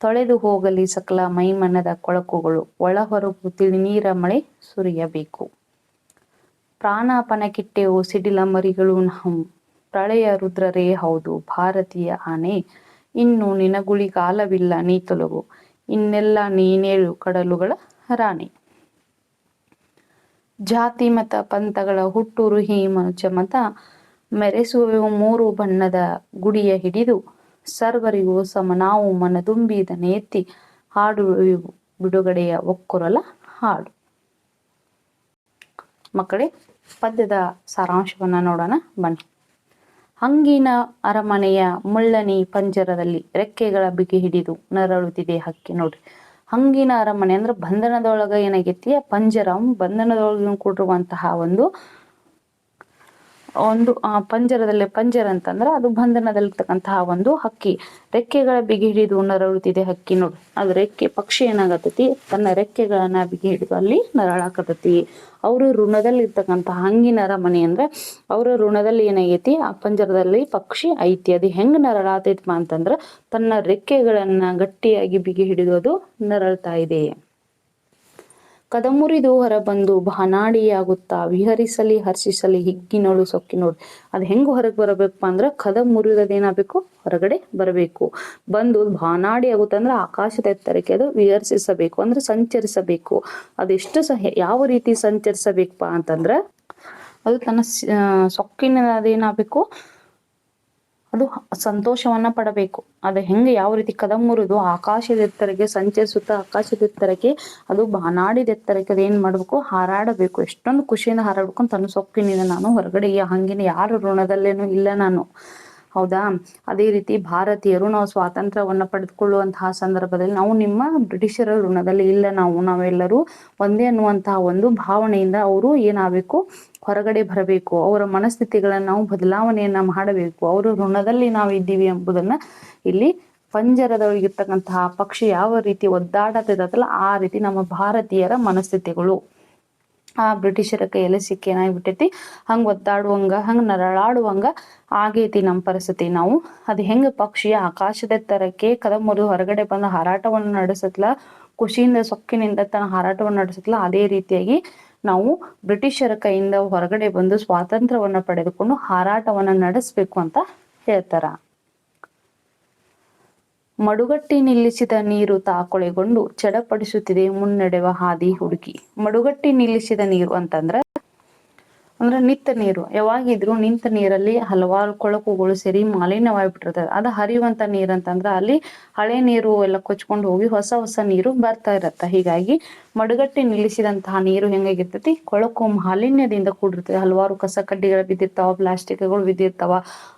ತೊಳೆದು ಹೋಗಲಿ ಸಕಲ ಮೈಮನದ ಕೊಳಕುಗಳು. ಒಳಹೊರಗು ತಿಳಿನೀರ ಮಳೆ ಸುರಿಯಬೇಕು. ಪ್ರಾಣಾಪನಕ್ಕಿಟ್ಟೆವು ಸಿಡಿಲ ಮರಿಗಳು ನಾವು ಪ್ರಳಯ ರುದ್ರರೇ ಹೌದು, ಭಾರತೀಯ ಆನೆ. ಇನ್ನು ನಿನಗುಳಿಗಾಲವಿಲ್ಲ ನೀ ತೊಲಗು. ಇನ್ನೆಲ್ಲ ನೀನೇಳು ಕಡಲುಗಳ ರಾಣಿ. ಜಾತಿ ಮತ ಪಂಥಗಳ ಹುಟ್ಟೂರು ಹಿ ಮನುಜ ಮೆರೆಸುವೆವು ಮೂರು ಬಣ್ಣದ ಗುಡಿಯ ಹಿಡಿದು. ಸರ್ವರಿಗೂ ಸಮ ನಾವು ಮನದುಂಬಿದ ನೇತಿ ಹಾಡು ಬಿಡುಗಡೆಯ ಒಕ್ಕುರಲ ಹಾಡು. ಮಕ್ಕಳೇ ಪದ್ಯದ ಸಾರಾಂಶವನ್ನ ನೋಡೋಣ, ಬನ್ನಿ. ಹಂಗಿನ ಅರಮನೆಯ ಮುಳ್ಳನಿ ಪಂಜರದಲ್ಲಿ ರೆಕ್ಕೆಗಳ ಬಿಗಿ ಹಿಡಿದು ನರಳುತ್ತಿದೆ ಹಕ್ಕಿ ನೋಡ್ರಿ ಹಂಗಿನ ಅರಮನೆ ಅಂದ್ರೆ ಬಂಧನದೊಳಗ ಏನಾಗೈತಿ? ಪಂಜರ ಬಂಧನದೊಳಗ ಕೂಡಿರುವಂತಹ ಒಂದು ಒಂದು ಪಂಜರದಲ್ಲಿ, ಪಂಜರ ಅಂತಂದ್ರೆ ಅದು ಬಂಧನದಲ್ಲಿರ್ತಕ್ಕಂತಹ ಒಂದು ಹಕ್ಕಿ. ರೆಕ್ಕೆಗಳ ಬಿಗಿ ಹಿಡಿದು ನರಳುತ್ತಿದೆ ಹಕ್ಕಿ ನೋಡಿ. ಅದು ರೆಕ್ಕೆ, ಪಕ್ಷಿ ಏನಾಗತೈತಿ? ತನ್ನ ರೆಕ್ಕೆಗಳನ್ನ ಬಿಗಿ ಹಿಡಿದು ಅಲ್ಲಿ ನರಳಾಕತೈತಿ. ಅವರು ಋಣದಲ್ಲಿ ಇರ್ತಕ್ಕಂತಹ ಹಂಗಿನ ಅರಮನೆ ಅಂದ್ರೆ ಅವರ ಋಣದಲ್ಲಿ ಏನಾಗೈತಿ? ಆ ಪಂಜರದಲ್ಲಿ ಪಕ್ಷಿ ಐತಿ. ಅದು ಹೆಂಗ್ ನರಳಾತೈತಪ್ಪ ಅಂತಂದ್ರ ತನ್ನ ರೆಕ್ಕೆಗಳನ್ನ ಗಟ್ಟಿಯಾಗಿ ಬಿಗಿ ಹಿಡಿದು ಅದು ನರಳ್ತಾ ಇದೆ. ಕದಮುರಿದು ಹೊರಬಂದು ಬಾನಾಡಿಯಾಗುತ್ತಾ ವಿಹರಿಸಲಿ ಹರ್ಷಿಸಲಿ ಹಿಗ್ಗಿನೋಳು ಸೊಕ್ಕಿನೋಳು. ಅದು ಹೆಂಗ್ ಹೊರಗೆ ಬರಬೇಕಪ್ಪ ಅಂದ್ರೆ ಕದ ಮುರಿದದೇನಾಗಬೇಕು ಹೊರಗಡೆ ಬರಬೇಕು. ಬಂದು ಬಾನಾಡಿ ಆಗುತ್ತೆ ಅಂದ್ರೆ ಆಕಾಶದ ಎತ್ತರಕ್ಕೆ ಅದು ವಿಹರಿಸಬೇಕು, ಅಂದ್ರೆ ಸಂಚರಿಸಬೇಕು. ಅದೆಷ್ಟು ಸಹ ಯಾವ ರೀತಿ ಸಂಚರಿಸಬೇಕಪ್ಪ ಅಂತಂದ್ರೆ ಅದು ತನ್ನ ಸೊಕ್ಕಿನ ಅದೇನಾಗಬೇಕು ಅದು ಸಂತೋಷವನ್ನ ಪಡಬೇಕು. ಅದು ಹೆಂಗೆ ಯಾವ ರೀತಿ ಕದ ಮುರಿದು ಆಕಾಶದೆತ್ತರಕ್ಕೆ ಸಂಚರಿಸುತ್ತಾ ಆಕಾಶದೆತ್ತರಕ್ಕೆ, ಅದು ಬಾನಾಡಿದೆತ್ತರಕ್ಕೆ ಅದು ಏನ್ ಮಾಡ್ಬೇಕು? ಹಾರಾಡಬೇಕು. ಎಷ್ಟೊಂದು ಖುಷಿಯಿಂದ ಹಾರಾಡ್ಬೇಕು ತನ್ನ ಸೊಕ್ಕಿನಿಂದ ನಾನು ಹೊರಗಡೆ ಹಂಗಿನ ಯಾರು ಋಣದಲ್ಲೇನು ಇಲ್ಲ ನಾನು. ಹೌದಾ? ಅದೇ ರೀತಿ ಭಾರತೀಯರು ನಾವು ಸ್ವಾತಂತ್ರ್ಯವನ್ನು ಪಡೆದುಕೊಳ್ಳುವಂತಹ ಸಂದರ್ಭದಲ್ಲಿ ನಾವು ನಿಮ್ಮ ಬ್ರಿಟಿಷರ ಋಣದಲ್ಲಿ ಇಲ್ಲ ನಾವು, ನಾವೆಲ್ಲರೂ ಒಂದೇ ಅನ್ನುವಂತಹ ಒಂದು ಭಾವನೆಯಿಂದ ಅವರು ಏನಾಗಬೇಕು? ಹೊರಗಡೆ ಬರಬೇಕು. ಅವರ ಮನಸ್ಥಿತಿಗಳನ್ನು ನಾವು ಬದಲಾವಣೆಯನ್ನ ಮಾಡಬೇಕು. ಅವರು ಋಣದಲ್ಲಿ ನಾವು ಇದ್ದೀವಿ ಎಂಬುದನ್ನ ಇಲ್ಲಿ ಪಂಜರದೊಳಗಿರ್ತಕ್ಕಂತಹ ಪಕ್ಷಿ ಯಾವ ರೀತಿ ಒದ್ದಾಡತಿರತ್ತಲ್ಲ ಆ ರೀತಿ ನಮ್ಮ ಭಾರತೀಯರ ಮನಸ್ಥಿತಿಗಳು. ಆ ಬ್ರಿಟಿಷರ ಕೈಯಲ್ಲಿ ಸಿಕ್ಕೇನಾಗ್ಬಿಟ್ಟೈತಿ? ಹಂಗ ಒದ್ದಾಡುವಂಗ, ಹಂಗ ನರಳಾಡುವಂಗ ಆಗೈತಿ ನಮ್ಮ ಪರಿಸ್ಥಿತಿ. ನಾವು ಅದು ಹೆಂಗ ಪಕ್ಷಿ ಆಕಾಶದ ಕದ ಮುರಿದು ಹೊರಗಡೆ ಬಂದ ಹಾರಾಟವನ್ನು ನಡೆಸತ್ಲ, ಖುಷಿಯಿಂದ ಸೊಕ್ಕಿನಿಂದ ತನ್ನ ಹಾರಾಟವನ್ನು ನಡೆಸತ್ಲ, ಅದೇ ರೀತಿಯಾಗಿ ನಾವು ಬ್ರಿಟಿಷರ ಕೈಯಿಂದ ಹೊರಗಡೆ ಬಂದು ಸ್ವಾತಂತ್ರ್ಯವನ್ನು ಪಡೆದುಕೊಂಡು ಹಾರಾಟವನ್ನು ನಡೆಸಬೇಕು ಅಂತ ಹೇಳ್ತಾರ. ಮಡುಗಟ್ಟಿ ನಿಲ್ಲಿಸಿದ ನೀರು ತಾಕೊಳೆಗೊಂಡು ಚಡಪಡಿಸುತ್ತಿದೆ ಮುನ್ನಡೆವ ಹಾದಿ ಹುಡುಕಿ. ಮಡುಗಟ್ಟಿ ನಿಲ್ಲಿಸಿದ ನೀರು ಅಂತಂದ್ರ ಅಂದ್ರೆ ನಿತ್ತ ನೀರು. ಯಾವಾಗಿದ್ರು ನಿಂತ ನೀರಲ್ಲಿ ಹಲವಾರು ಕೊಳಕುಗಳು ಸೇರಿ ಮಾಲಿನ್ಯವಾಗಿಬಿಟ್ಟಿರ್ತದೆ. ಅದು ಹರಿಯುವಂತ ನೀರು ಅಂತಂದ್ರೆ ಅಲ್ಲಿ ಹಳೆ ನೀರು ಎಲ್ಲ ಕೊಚ್ಕೊಂಡು ಹೋಗಿ ಹೊಸ ಹೊಸ ನೀರು ಬರ್ತಾ ಇರತ್ತೆ. ಹೀಗಾಗಿ ಮಡಗಟ್ಟಿ ನಿಲ್ಲಿಸಿದಂತಹ ನೀರು ಹೆಂಗಾಗಿರ್ತೈತಿ? ಕೊಳಕು ಮಾಲಿನ್ಯದಿಂದ ಕೂಡಿರ್ತದೆ. ಹಲವಾರು ಕಸ ಕಡ್ಡಿಗಳು ಬಿದ್ದಿರ್ತಾವ, ಪ್ಲಾಸ್ಟಿಕ್ಗಳು ಬಿದ್ದಿರ್ತಾವ,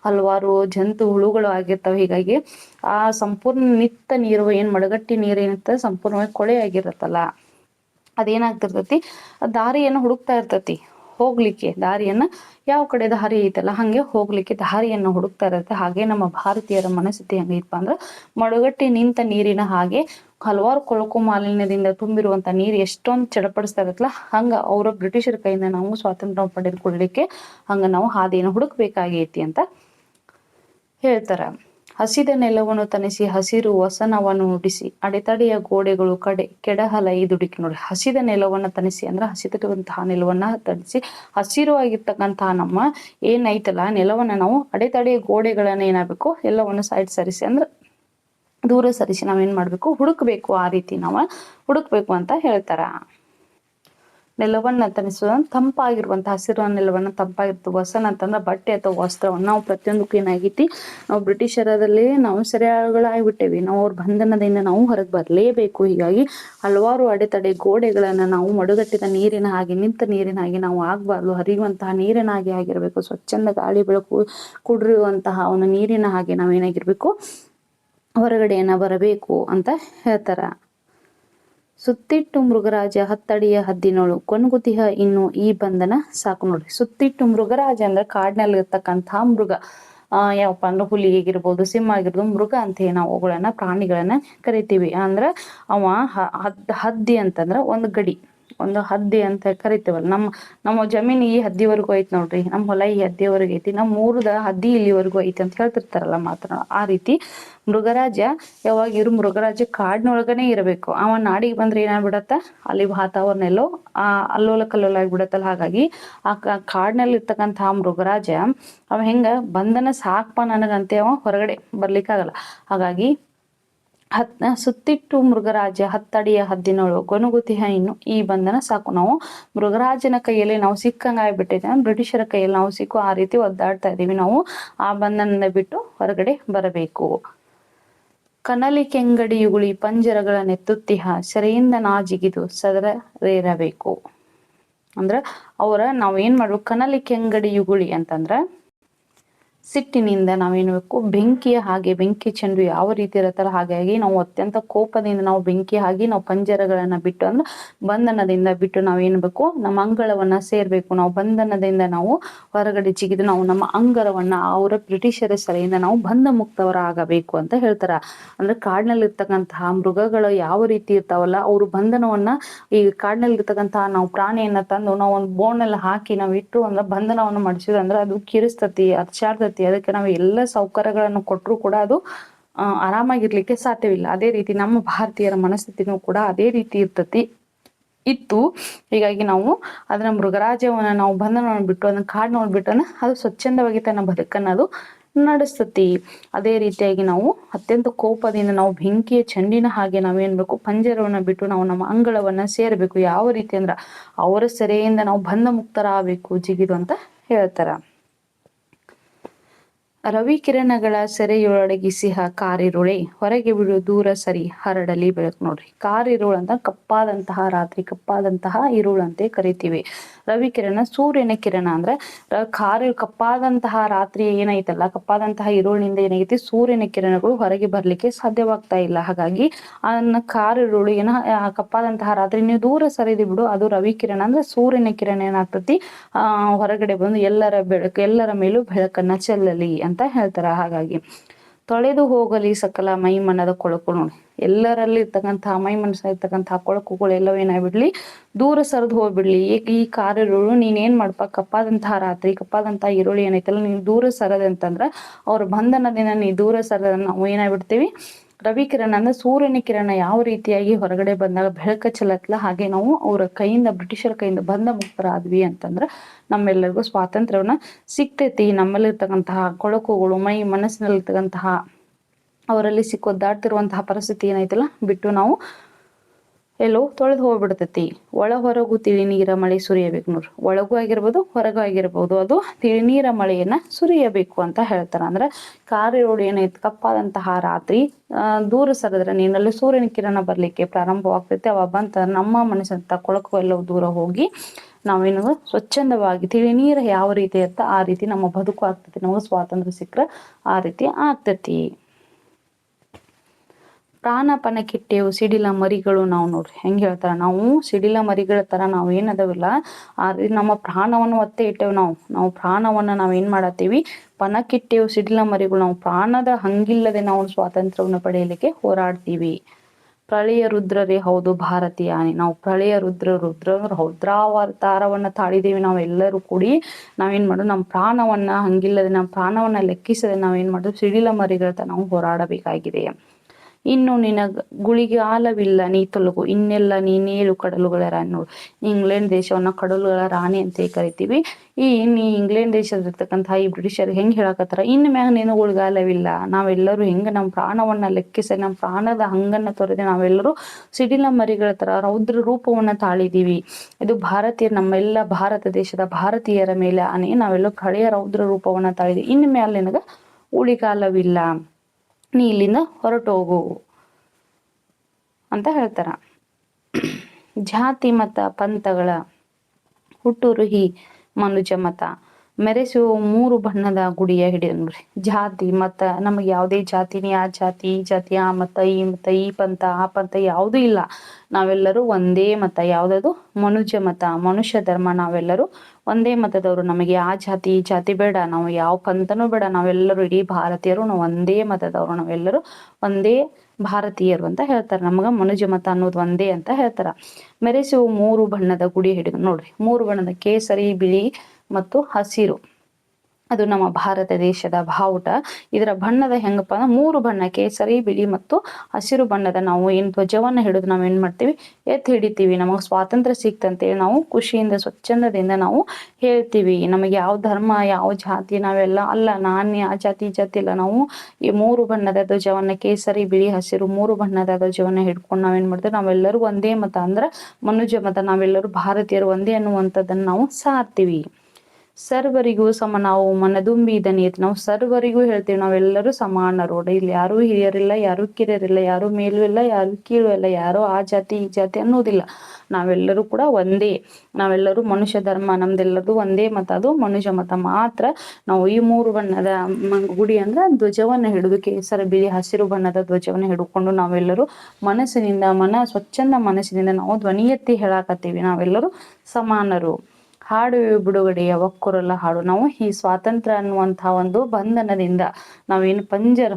ಹಲವಾರು ಜಂತು ಹುಳುಗಳು ಆಗಿರ್ತಾವ. ಹೀಗಾಗಿ ಆ ಸಂಪೂರ್ಣ ನಿತ್ತ ನೀರು, ಏನ್ ಮಡಗಟ್ಟಿ ನೀರು ಏನಿರ್ತದೆ ಸಂಪೂರ್ಣವಾಗಿ ಕೊಳೆ ಆಗಿರತ್ತಲ್ಲ. ಅದೇನಾಗ್ತಿರ್ತೈತಿ? ದಾರಿಯನ್ನು ಹುಡುಕ್ತಾ ಇರ್ತೈತಿ. ಹೋಗ್ಲಿಕ್ಕೆ ದಾರಿಯನ್ನ ಯಾವ ಕಡೆ ದಾರಿ ಐತಲ್ಲ ಹಂಗೆ ಹೋಗ್ಲಿಕ್ಕೆ ದಾರಿಯನ್ನು ಹುಡುಕ್ತಾ ಇರುತ್ತೆ. ಹಾಗೆ ನಮ್ಮ ಭಾರತೀಯರ ಮನಸ್ಥಿತಿ ಹೆಂಗೈತಪ್ಪ ಅಂದ್ರೆ ಮಡುಗಟ್ಟಿ ನಿಂತ ನೀರಿನ ಹಾಗೆ ಹಲವಾರು ಕೊಳಕು ಮಾಲಿನ್ಯದಿಂದ ತುಂಬಿರುವಂತ ನೀರು ಎಷ್ಟೊಂದು ಚಡಪಡಿಸ್ತಾ ಇರತ್ತಲ್ಲ, ಹಂಗ ಅವರ ಬ್ರಿಟಿಷರ ಕೈಯಿಂದ ನಾವು ಸ್ವಾತಂತ್ರ್ಯ ಪಡೆದುಕೊಳ್ಳಲಿಕ್ಕೆ ಹಂಗ ನಾವು ಹಾದಿಯನ್ನು ಹುಡುಕ್ಬೇಕಾಗೈತಿ ಅಂತ ಹೇಳ್ತಾರ. ಹಸಿದ ನೆಲವನ್ನು ತನಿಸಿ ಹಸಿರು ವಸನವನ್ನು ನುಡಿಸಿ, ಅಡೆತಡೆಯ ಗೋಡೆಗಳು ಕಡೆ ಕೆಡಹಲ ಈ ದುಡುಕಿ ನೋಡಿ. ಹಸಿದ ನೆಲವನ್ನು ತನಿಸಿ ಅಂದ್ರೆ ಹಸಿದಿರುವಂತಹ ನೆಲವನ್ನ ತನಿಸಿ ಹಸಿರು ಆಗಿರ್ತಕ್ಕಂತಹ ನಮ್ಮ ಏನೈತಲ್ಲ ನೆಲವನ್ನ ನಾವು ಅಡೆತಡೆಯ ಗೋಡೆಗಳನ್ನ ಏನಾಗಬೇಕು, ಎಲ್ಲವನ್ನು ಸೈಡ್ ಸರಿಸಿ ಅಂದ್ರೆ ದೂರ ಸರಿಸಿ ನಾವೇನ್ ಮಾಡ್ಬೇಕು, ಹುಡುಕ್ಬೇಕು ಆ ರೀತಿ ನಾವು ಹುಡುಕ್ಬೇಕು ಅಂತ ಹೇಳ್ತಾರ. ನೆಲವನ್ನ ತನಿಸುವ ತಂಪಾಗಿರುವಂತಹ ಹಸಿರು ನೆಲವನ್ನ ತಂಪಾಗಿರ್ತದೆ ವಸನ ಅಂತಂದ್ರೆ ಬಟ್ಟೆ ಅಥವಾ ವಸ್ತ್ರವನ್ನು ನಾವು ಪ್ರತಿಯೊಂದಕ್ಕೂ ಏನಾಗೈತಿ ನಾವು ಬ್ರಿಟಿಷರದಲ್ಲಿ ನಾವು ಸೆರೆಯಾಳುಗಳಾಗ್ಬಿಟ್ಟೇವಿ. ನಾವು ಅವ್ರ ಬಂಧನದಿಂದ ನಾವು ಹೊರಗೆ ಬರಲೇಬೇಕು. ಹೀಗಾಗಿ ಹಲವಾರು ಅಡೆತಡೆ ಗೋಡೆಗಳನ್ನ ನಾವು ಮಡುಗಟ್ಟಿದ ನೀರಿನ ಹಾಗೆ ನಿಂತ ನೀರಿನ ಹಾಗೆ ನಾವು ಆಗಬಾರ್ದು. ಹರಿಯುವಂತಹ ನೀರಿನ ಹಾಗೆ ಆಗಿರಬೇಕು. ಸ್ವಚ್ಛಂದ ಗಾಳಿ ಬೆಳಕು ಕುಡಿರುವಂತಹ ಒಂದು ನೀರಿನ ಹಾಗೆ ನಾವೇನಾಗಿರ್ಬೇಕು, ಹೊರಗಡೆಯನ್ನ ಬರಬೇಕು ಅಂತ ಹೇಳ್ತಾರ. ಸುತ್ತಿಟ್ಟು ಮೃಗರಾಜ ಹತ್ತಡಿಯ ಹದ್ದಿನೋಳು ಕೊನ್ಗುತಿಹ ಇನ್ನು ಈ ಬಂಧನ ಸಾಕು ನೋಡ್ರಿ. ಸುತ್ತಿಟ್ಟು ಮೃಗರಾಜ ಅಂದ್ರೆ ಕಾಡಿನಲ್ಲಿ ಇರ್ತಕ್ಕಂತಹ ಮೃಗ ಯಾವಪ್ಪ ಅಂದ್ರೆ ಹುಲಿ ಆಗಿರ್ಬೋದು ಸಿಂಹ ಆಗಿರ್ಬೋದು, ಮೃಗ ಅಂತ ನಾವು ಅವುಗಳನ್ನ ಪ್ರಾಣಿಗಳನ್ನ ಕರಿತೀವಿ. ಅಂದ್ರ ಅವ ಹದ್, ಹದ್ದಿ ಅಂತಂದ್ರ ಒಂದು ಗಡಿ. ಒಂದು ಹದ್ದಿ ಅಂತ ಕರಿತೇವಲ್ಲ. ನಮ್ಮ ನಮ್ಮ ಜಮೀನು ಈ ಹದ್ದಿವರೆಗೂ ಐತಿ ನೋಡ್ರಿ. ನಮ್ಮ ಹೊಲ ಈ ಹದ್ದಿವರೆಗೂ ಐತಿ. ನಮ್ಮ ಊರದ ಹದ್ದಿ ಇಲ್ಲಿವರೆಗೂ ಐತಿ ಅಂತ ಹೇಳ್ತಿರ್ತಾರಲ್ಲ ಮಾತ್ರ ಆ ರೀತಿ ಮೃಗರಾಜ ಯಾವಾಗ ಇರು ಮೃಗರಾಜ ಕಾಡಿನೊಳಗನೆ ಇರಬೇಕು. ಅವ ನಾಡಿಗೆ ಬಂದ್ರೆ ಏನಾಗ್ಬಿಡತ್ತ? ಅಲ್ಲಿ ವಾತಾವರಣ ಎಲ್ಲೋ, ಆ ಅಲ್ಲೋಲ ಕಲ್ಲೋಲ ಆಗ್ಬಿಡತ್ತಲ್ಲ ಹಾಗಾಗಿ ಆ ಕಾಡಿನಲ್ಲಿ ಇರ್ತಕ್ಕಂತಹ ಮೃಗರಾಜ ಅವ ಹೆಂಗ ಬಂಧನ ಸಾಕ್ಪ ನನಗಂತೆ ಅವ ಹೊರಗಡೆ ಬರ್ಲಿಕ್ಕಾಗಲ್ಲ. ಹಾಗಾಗಿ ಹತ್ ಸುತ್ತಿಟ್ಟು ಮೃಗರಾಜ ಹತ್ತಡಿಯ ಹದ್ದಿನೊಳು ಗೊನುಗುತಿ ಇನ್ನು ಈ ಬಂಧನ ಸಾಕು. ನಾವು ಮೃಗರಾಜನ ಕೈಯಲ್ಲಿ ನಾವು ಸಿಕ್ಕಂಗ ಆಗ್ಬಿಟ್ಟಿದೆ. ಬ್ರಿಟಿಷರ ಕೈಯಲ್ಲಿ ನಾವು ಸಿಕ್ಕು ಆ ರೀತಿ ಒದ್ದಾಡ್ತಾ ಇದೀವಿ ನಾವು ಆ ಬಂಧನದ ಬಿಟ್ಟು ಹೊರಗಡೆ ಬರಬೇಕು. ಕನಲಿ ಕೆಂಗಡಿ ಯುಗುಳಿ ಪಂಜರಗಳ ನೆತ್ತುತ್ತಿಹ ಸೆರೆಯಿಂದ ನಾಜಿಗಿದು ಸದರೇರಬೇಕು ಅಂದ್ರ ಅವರ ನಾವ್ ಏನ್ ಮಾಡ್ಬೇಕು? ಕನಲಿ ಕೆಂಗಡಿ ಯುಗುಳಿ ಅಂತಂದ್ರ ಸಿಟ್ಟಿನಿಂದ ನಾವೇನಬೇಕು ಬೆಂಕಿಯ ಹಾಗೆ, ಬೆಂಕಿ ಚೆಂಡು ಯಾವ ರೀತಿ ಇರುತ್ತಲ್ಲ ಹಾಗಾಗಿ ನಾವು ಅತ್ಯಂತ ಕೋಪದಿಂದ ನಾವು ಬೆಂಕಿ ಹಾಗೆ ನಾವು ಪಂಜರಗಳನ್ನು ಬಿಟ್ಟು ಅಂದ್ರೆ ಬಂಧನದಿಂದ ಬಿಟ್ಟು ನಾವೇನಬೇಕು ನಮ್ಮ ಅಂಗಳವನ್ನು ಸೇರಬೇಕು. ನಾವು ಬಂಧನದಿಂದ ನಾವು ಹೊರಗಡೆ ಜಿಗಿದು ನಾವು ನಮ್ಮ ಅಂಗರವನ್ನ ಅವರ ಬ್ರಿಟಿಷರ ಸೆರೆಯಿಂದ ನಾವು ಬಂಧ ಮುಕ್ತವರಾಗಬೇಕು ಅಂತ ಹೇಳ್ತಾರ. ಅಂದ್ರೆ ಕಾಡಿನಲ್ಲಿರ್ತಕ್ಕಂತಹ ಮೃಗಗಳು ಯಾವ ರೀತಿ ಇರ್ತಾವಲ್ಲ, ಅವರು ಬಂಧನವನ್ನ ಈ ಕಾಡಿನಲ್ಲಿರ್ತಕ್ಕಂತಹ ನಾವು ಪ್ರಾಣಿಯನ್ನ ತಂದು ನಾವು ಒಂದು ಬೋನಲ್ಲಿ ಹಾಕಿ ನಾವು ಇಟ್ಟು ಅಂದ್ರೆ ಬಂಧನವನ್ನು ಮಾಡಿಸಿದ್ರೆ ಅದು ಕಿರಿಸ್ತತಿ ಅರ್ಚಾಡ್ತತಿ ಅದಕ್ಕೆ ನಾವು ಎಲ್ಲ ಸೌಕರ್ಯಗಳನ್ನು ಕೊಟ್ಟರು ಕೂಡ ಅದು ಆರಾಮಾಗಿರ್ಲಿಕ್ಕೆ ಸಾಧ್ಯವಿಲ್ಲ. ಅದೇ ರೀತಿ ನಮ್ಮ ಭಾರತೀಯರ ಮನಸ್ಥಿತಿನೂ ಕೂಡ ಅದೇ ರೀತಿ ಇರ್ತತಿ. ಇತ್ತು. ಹೀಗಾಗಿ ನಾವು ಅದನ್ನ ಮೃಗರಾಜವನ್ನ ನಾವು ಬಂಧನವನ್ನು ಬಿಟ್ಟು ಅದನ್ನ ಕಾಡು ನೋಡ್ಬಿಟ್ಟು ಅದು ಸ್ವಚ್ಛಂದವಾಗಿ ತನ್ನ ಬದುಕನ್ನ ಅದು ನಡೆಸ್ತತಿ. ಅದೇ ರೀತಿಯಾಗಿ ನಾವು ಅತ್ಯಂತ ಕೋಪದಿಂದ ನಾವು ಬೆಂಕಿಯ ಚೆಂಡಿನ ಹಾಗೆ ನಾವೇನ್ಬೇಕು ಪಂಜರವನ್ನ ಬಿಟ್ಟು ನಾವು ನಮ್ಮ ಅಂಗಳವನ್ನ ಸೇರ್ಬೇಕು. ಯಾವ ರೀತಿ ಅಂದ್ರ ಅವರ ಸೆರೆಯಿಂದ ನಾವು ಬಂಧ ಮುಕ್ತರಾಗಬೇಕು ಜಿಗಿದು ಅಂತ ಹೇಳ್ತಾರ. ರವಿ ಕಿರಣಗಳ ಸೆರೆಯೊಳಗಿಸಿಹ ಕಾರಿರುಳೆ. ಹೊರಗೆ ಬಿಡು, ದೂರ ಸರಿ. ಹರಡಲಿ, ಬೆಳಕು ನೋಡ್ರಿ. ಕಾರಿರುಳು ಅಂತ ಕಪ್ಪಾದಂತಹ, ರಾತ್ರಿ ಕಪ್ಪಾದಂತಹ ಇರುಳಂತೆ ಕರಿತೀವಿ. ರವಿ ಕಿರಣ ಸೂರ್ಯನ ಕಿರಣ ಅಂದ್ರೆ ಕಾರಿ ಕಪ್ಪಾದಂತಹ ರಾತ್ರಿ ಏನೈತಲ್ಲ ಕಪ್ಪಾದಂತಹ ಇರುಳಿನಿಂದ ಏನಾಗೈತಿ, ಸೂರ್ಯನ ಕಿರಣಗಳು ಹೊರಗೆ ಬರ್ಲಿಕ್ಕೆ ಸಾಧ್ಯವಾಗ್ತಾ ಇಲ್ಲ. ಹಾಗಾಗಿ ಅದನ್ನ ಕಾರಿರುಳು ಏನ ಕಪ್ಪಾದಂತಹ ರಾತ್ರಿ ನೀವು ದೂರ ಸರಿದಿ ಬಿಡು. ಅದು ರವಿ ಕಿರಣ ಅಂದ್ರೆ ಸೂರ್ಯನ ಕಿರಣ ಏನಾಗ್ತತಿ ಹೊರಗಡೆ ಬಂದು ಎಲ್ಲರ ಬೆಳಕು, ಎಲ್ಲರ ಮೇಲೂ ಬೆಳಕನ್ನ ಚೆಲ್ಲಲಿ ಅಂತ ಹೇಳ್ತಾರ. ಹಾಗಾಗಿ ತೊಳೆದು ಹೋಗಲಿ ಸಕಲ ಮೈ ಮನದ ಕೊಳಕು ನೋಡಿ. ಎಲ್ಲರಲ್ಲಿ ಇರ್ತಕ್ಕಂತಹ ಮೈ ಮನಸ್ಸ ಇರ್ತಕ್ಕಂತಹ ಕೊಳಕುಗಳು ಎಲ್ಲವೂ ಏನಾಗ್ಬಿಡ್ಲಿ, ದೂರ ಸರಿದು ಹೋಗ್ಬಿಡ್ಲಿ. ಈ ಕಾರರುಳು ನೀನೇನ್ ಮಾಡಪ್ಪ ಕಪ್ಪಾದಂತಹ ರಾತ್ರಿ ಕಪ್ಪಾದಂತಹ ಈರುಳ್ಳಿ ಏನೈತಲ್ಲ, ನೀನು ದೂರ ಸರದ ಅಂತಂದ್ರ ಅವ್ರ ಬಂಧನದಿಂದ ನೀ ದೂರ ಸರದ ನಾವು ಏನಾಗ್ಬಿಡ್ತೀವಿ ರವಿ ಕಿರಣನ ಅಂದ್ರೆ ಸೂರ್ಯನ ಕಿರಣ ಯಾವ ರೀತಿಯಾಗಿ ಹೊರಗಡೆ ಬಂದಾಗ ಬೆಳಕ ಚೆಲ್ಲತ್ಲ ಹಾಗೆ ನಾವು ಅವರ ಕೈಯಿಂದ, ಬ್ರಿಟಿಷರ ಕೈಯಿಂದ ಬಂದ ಮುಕ್ತರಾದ್ವಿ ಅಂತಂದ್ರ ನಮ್ಮೆಲ್ಲರಿಗೂ ಸ್ವಾತಂತ್ರ್ಯವನ್ನ ಸಿಕ್ತೈತಿ ನಮ್ಮಲ್ಲಿರ್ತಕ್ಕಂತಹ ಕೊಳಕುಗಳು, ಮೈ, ಮನಸ್ಸಿನಲ್ಲಿರ್ತಕ್ಕಂತಹ ಅವರಲ್ಲಿ ಸಿಕ್ಕೊದ್ದಾಡ್ತಿರುವಂತಹ ಪರಿಸ್ಥಿತಿ ಏನೈತಲ್ಲ, ಬಿಟ್ಟು ನಾವು ಎಲ್ಲೋ ತೊಳೆದು ಹೋಗ್ಬಿಡ್ತೈತಿ. ಒಳ ಹೊರಗು ತಿಳಿ ನೀರ ಮಳೆ ಸುರಿಯಬೇಕು ನೋಡ್ರಿ. ಒಳಗೂ ಆಗಿರ್ಬೋದು, ಹೊರಗೂ ಆಗಿರ್ಬೋದು ಅದು ತಿಳಿ ನೀರ ಮಳೆಯನ್ನ ಸುರಿಯಬೇಕು ಅಂತ ಹೇಳ್ತಾರ. ಅಂದ್ರೆ ಕಾರ್ಯರೋಡ್ ಏನೈತಿ, ಕಪ್ಪಾದಂತಹ ರಾತ್ರಿ ದೂರ ಸರಿದ್ರೆ ನೀರಿನಲ್ಲಿ ಸೂರ್ಯನ ಕಿರಣ ಬರಲಿಕ್ಕೆ ಪ್ರಾರಂಭವಾಗ್ತೈತಿ. ಅವ ಬಂತ ನಮ್ಮ ಮನಸ್ಸಂತ ಕೊಳಕು ಎಲ್ಲವೂ ದೂರ ಹೋಗಿ ನಾವೇನು ಸ್ವಚ್ಛಂದವಾಗಿ ತಿಳಿ ನೀರ ಯಾವ ರೀತಿ ಇರ್ತ ಆ ರೀತಿ ನಮ್ಮ ಬದುಕು ಆಗ್ತೈತಿ. ನಮಗೆ ಸ್ವಾತಂತ್ರ್ಯ ಸಿಕ್ಕರೆ ಆ ರೀತಿ ಆಗ್ತೈತಿ. ಪ್ರಾಣಪನ ಕಿಟ್ಟೆವು ಸಿಡಿಲ ಮರಿಗಳು ನಾವು ನೋಡ್ರಿ. ಹೆಂಗೆ ಹೇಳ್ತಾರ? ನಾವು ಸಿಡಿಲ ಮರಿಗಳ ತರ ನಾವು ಏನದವಿಲ್ಲ ಆ ನಮ್ಮ ಪ್ರಾಣವನ್ನು ಒತ್ತೆ ಇಟ್ಟೇವು ನಾವು. ನಾವು ಪ್ರಾಣವನ್ನ ನಾವು ಏನ್ ಮಾಡತ್ತೀವಿ? ಪಣಕ್ಕಿಟ್ಟೆವು ಸಿಡಿಲ ಮರಿಗಳು. ನಾವು ಪ್ರಾಣದ ಹಂಗಿಲ್ಲದೆ ನಾವು ಸ್ವಾತಂತ್ರ್ಯವನ್ನು ಪಡೆಯಲಿಕ್ಕೆ ಹೋರಾಡ್ತೀವಿ. ಪ್ರಳಯ ರುದ್ರರೇ ಹೌದು ಭಾರತೀಯ ನಾವು ಪ್ರಳಯ ರುದ್ರ ರುದ್ರ ರುದ್ರಾವತಾರವನ್ನ ತಾಳಿದೀವಿ. ನಾವೆಲ್ಲರೂ ಕೂಡಿ ನಾವೇನ್ ಮಾಡೋದು? ನಮ್ಮ ಪ್ರಾಣವನ್ನ ಹಂಗಿಲ್ಲದೆ ನಮ್ಮ ಪ್ರಾಣವನ್ನ ಲೆಕ್ಕಿಸದೆ ನಾವೇನ್ ಮಾಡೋದು? ಸಿಡಿಲ ಮರಿಗಳತ್ತ ನಾವು ಹೋರಾಡಬೇಕಾಗಿದೆ. ಇನ್ನು ನಿನಗ ಗುಳಿಗಾಲವಿಲ್ಲ ನೀ ತೊಲಗು. ಇನ್ನೆಲ್ಲ ನೀನೇಳು ಕಡಲುಗಳ ರಾಣಿ. ನೋಡು ಇಂಗ್ಲೆಂಡ್ ದೇಶವನ್ನ ಕಡಲುಗಳ ರಾಣಿ ಅಂತ ಕರಿತೀವಿ. ಈ ನೀ ಇಂಗ್ಲೆಂಡ್ ದೇಶದಲ್ಲಿರ್ತಕ್ಕಂತಹ ಈ ಬ್ರಿಟಿಷರ್ ಹೆಂಗ್ ಹೇಳಕತ್ತಾರ? ಇನ್ನು ಮ್ಯಾಗ ನೀನು ಆಲವಿಲ್ಲ. ನಾವೆಲ್ಲರೂ ಹೆಂಗ ನಮ್ಮ ಪ್ರಾಣವನ್ನ ಲೆಕ್ಕಿಸಿ, ನಮ್ಮ ಪ್ರಾಣದ ಹಂಗನ್ನ ತೊರೆದು ನಾವೆಲ್ಲರೂ ಸಿಡಿಲ ಮರಿಗಳ ತರ ರೌದ್ರ ರೂಪವನ್ನ ತಾಳಿದೀವಿ. ಇದು ಭಾರತೀಯ ನಮ್ಮೆಲ್ಲ ಭಾರತ ದೇಶದ ಭಾರತೀಯರ ಮೇಲೆ ಆನೆ. ನಾವೆಲ್ಲ ಕಳೆಯ ರೌದ್ರ ರೂಪವನ್ನ ತಾಳಿದೀವಿ. ಇನ್ನು ಮ್ಯಾಲ ನಿನಗ ಉಳಿಗಾಲವಿಲ್ಲ. ನೀ ಇಲ್ಲಿಂದ ಹೊರಟೋಗು ಅಂತ ಹೇಳ್ತಾರ. ಜಾತಿ ಮತ ಪಂಥಗಳ ಹುಟ್ಟುರುಹಿ ಮನುಜ ಮತ. ಮೆರೆಸುವ ಮೂರು ಬಣ್ಣದ ಗುಡಿಯ ಹಿಡಿದ ನೋಡ್ರಿ. ಜಾತಿ ಮತ ನಮಗೆ ಯಾವುದೇ ಜಾತಿನಿ ಆ ಜಾತಿ, ಈ ಜಾತಿ ಆ ಮತ, ಈ ಮತ, ಈ ಪಂಥ, ಆ ಪಂಥ ಯಾವುದೂ ಇಲ್ಲ. ನಾವೆಲ್ಲರೂ ಒಂದೇ ಮತ. ಯಾವುದದು? ಮನುಜ ಮತ. ಮನುಷ್ಯ ಧರ್ಮ ನಾವೆಲ್ಲರೂ ಒಂದೇ ಮತದವರು. ನಮಗೆ ಆ ಜಾತಿ, ಈ ಜಾತಿ ಬೇಡ, ನಾವು ಯಾವ ಪಂಥನೂ ಬೇಡ ನಾವೆಲ್ಲರೂ ಇಡೀ ಭಾರತೀಯರು, ನಾವು ಒಂದೇ ಮತದವರು ನಾವೆಲ್ಲರೂ ಒಂದೇ ಭಾರತೀಯರು ಅಂತ ಹೇಳ್ತಾರೆ. ನಮಗ ಮನುಜ ಮತ ಅನ್ನೋದು ಒಂದೇ ಅಂತ ಹೇಳ್ತಾರ. ಮೆರೆಸುವ ಮೂರು ಬಣ್ಣದ ಗುಡಿ ಹಿಡಿದು ನೋಡ್ರಿ. ಮೂರು ಬಣ್ಣದ ಕೇಸರಿ, ಬಿಳಿ ಮತ್ತು ಹಸಿರು. ಅದು ನಮ್ಮ ಭಾರತ ದೇಶದ ಬಾವುಟ. ಇದರ ಬಣ್ಣದ ಹೆಂಗಪ್ಪ ಅಂದ್ರೆ ಮೂರು ಬಣ್ಣ, ಕೇಸರಿ, ಬಿಳಿ ಮತ್ತು ಹಸಿರು ಬಣ್ಣದ ನಾವು ಏನು ಧ್ವಜವನ್ನ ಹಿಡಿದು ನಾವು ಏನು ಮಾಡ್ತೀವಿ? ಎತ್ತಿ ಹಿಡಿತೀವಿ. ನಮಗೆ ಸ್ವಾತಂತ್ರ್ಯ ಸಿಕ್ತಂತೇಳಿ ನಾವು ಖುಷಿಯಿಂದ, ಸ್ವಚ್ಛಂದದಿಂದ ನಾವು ಹೇಳ್ತೀವಿ. ನಮಗೆ ಯಾವ ಧರ್ಮ, ಯಾವ ಜಾತಿ, ನಾವೆಲ್ಲ ಅಲ್ಲ, ನಾಣ್ಯ ಆ ಜಾತಿ ಜಾತಿ ಇಲ್ಲ ನಾವು ಈ ಮೂರು ಬಣ್ಣದ ಧ್ವಜವನ್ನ, ಕೇಸರಿ, ಬಿಳಿ, ಹಸಿರು ಮೂರು ಬಣ್ಣದ ಧ್ವಜವನ್ನ ಹಿಡ್ಕೊಂಡು ನಾವೇನ್ ಮಾಡ್ತೀವಿ? ನಾವೆಲ್ಲರೂ ಒಂದೇ ಮತ ಅಂದ್ರೆ ಮನುಜ ಮತ. ನಾವೆಲ್ಲರೂ ಭಾರತೀಯರು ಒಂದೇ ಅನ್ನುವಂಥದ್ದನ್ನ ನಾವು ಸಾರ್ತೀವಿ. ಸರ್ವರಿಗೂ ಸಮ, ನಾವು ಮನದುಂಬಿ ಐತಿ ನಾವು ಸರ್ವರಿಗೂ ಹೇಳ್ತೀವಿ, ನಾವೆಲ್ಲರೂ ಸಮಾನರು. ಇಲ್ಲಿ ಯಾರು ಹಿರಿಯರಿಲ್ಲ, ಯಾರು ಕಿರಿಯರಿಲ್ಲ, ಯಾರು ಮೇಲೂ ಇಲ್ಲ ಯಾರು ಕೀಳು ಇಲ್ಲ ಯಾರು ಆ ಜಾತಿ, ಈ ಜಾತಿ ಅನ್ನೋದಿಲ್ಲ. ನಾವೆಲ್ಲರೂ ಕೂಡ ಒಂದೇ. ನಾವೆಲ್ಲರೂ ಮನುಷ್ಯ ಧರ್ಮ ನಮ್ದೆಲ್ಲರದು ಒಂದೇ ಮತ. ಅದು ಮನುಷ್ಯ ಮತ. ಮಾತ್ರ ನಾವು ಈ ಮೂರು ಬಣ್ಣದ ಗುಡಿ ಅಂದ್ರೆ ಧ್ವಜವನ್ನು ಹಿಡಿದು, ಕೇಸರ ಬಿಳಿ ಹಸಿರು ಬಣ್ಣದ ಧ್ವಜವನ್ನು ಹಿಡ್ಕೊಂಡು ನಾವೆಲ್ಲರೂ ಮನಸ್ಸಿನಿಂದ, ಮನ, ಸ್ವಚ್ಛಂದ ಮನಸ್ಸಿನಿಂದ ನಾವು ಧ್ವನಿ ಎತ್ತಿ ಹೇಳಾಕತ್ತೀವಿ. ನಾವೆಲ್ಲರೂ ಸಮಾನರು. ಹಾಡು ಬಿಡುಗಡೆಯ ಒಕ್ಕುರಲ್ಲ ಹಾಡು. ನಾವು ಈ ಸ್ವಾತಂತ್ರ್ಯ ಅನ್ನುವಂತಹ ಒಂದು ಬಂಧನದಿಂದ ನಾವೇನು ಪಂಜರ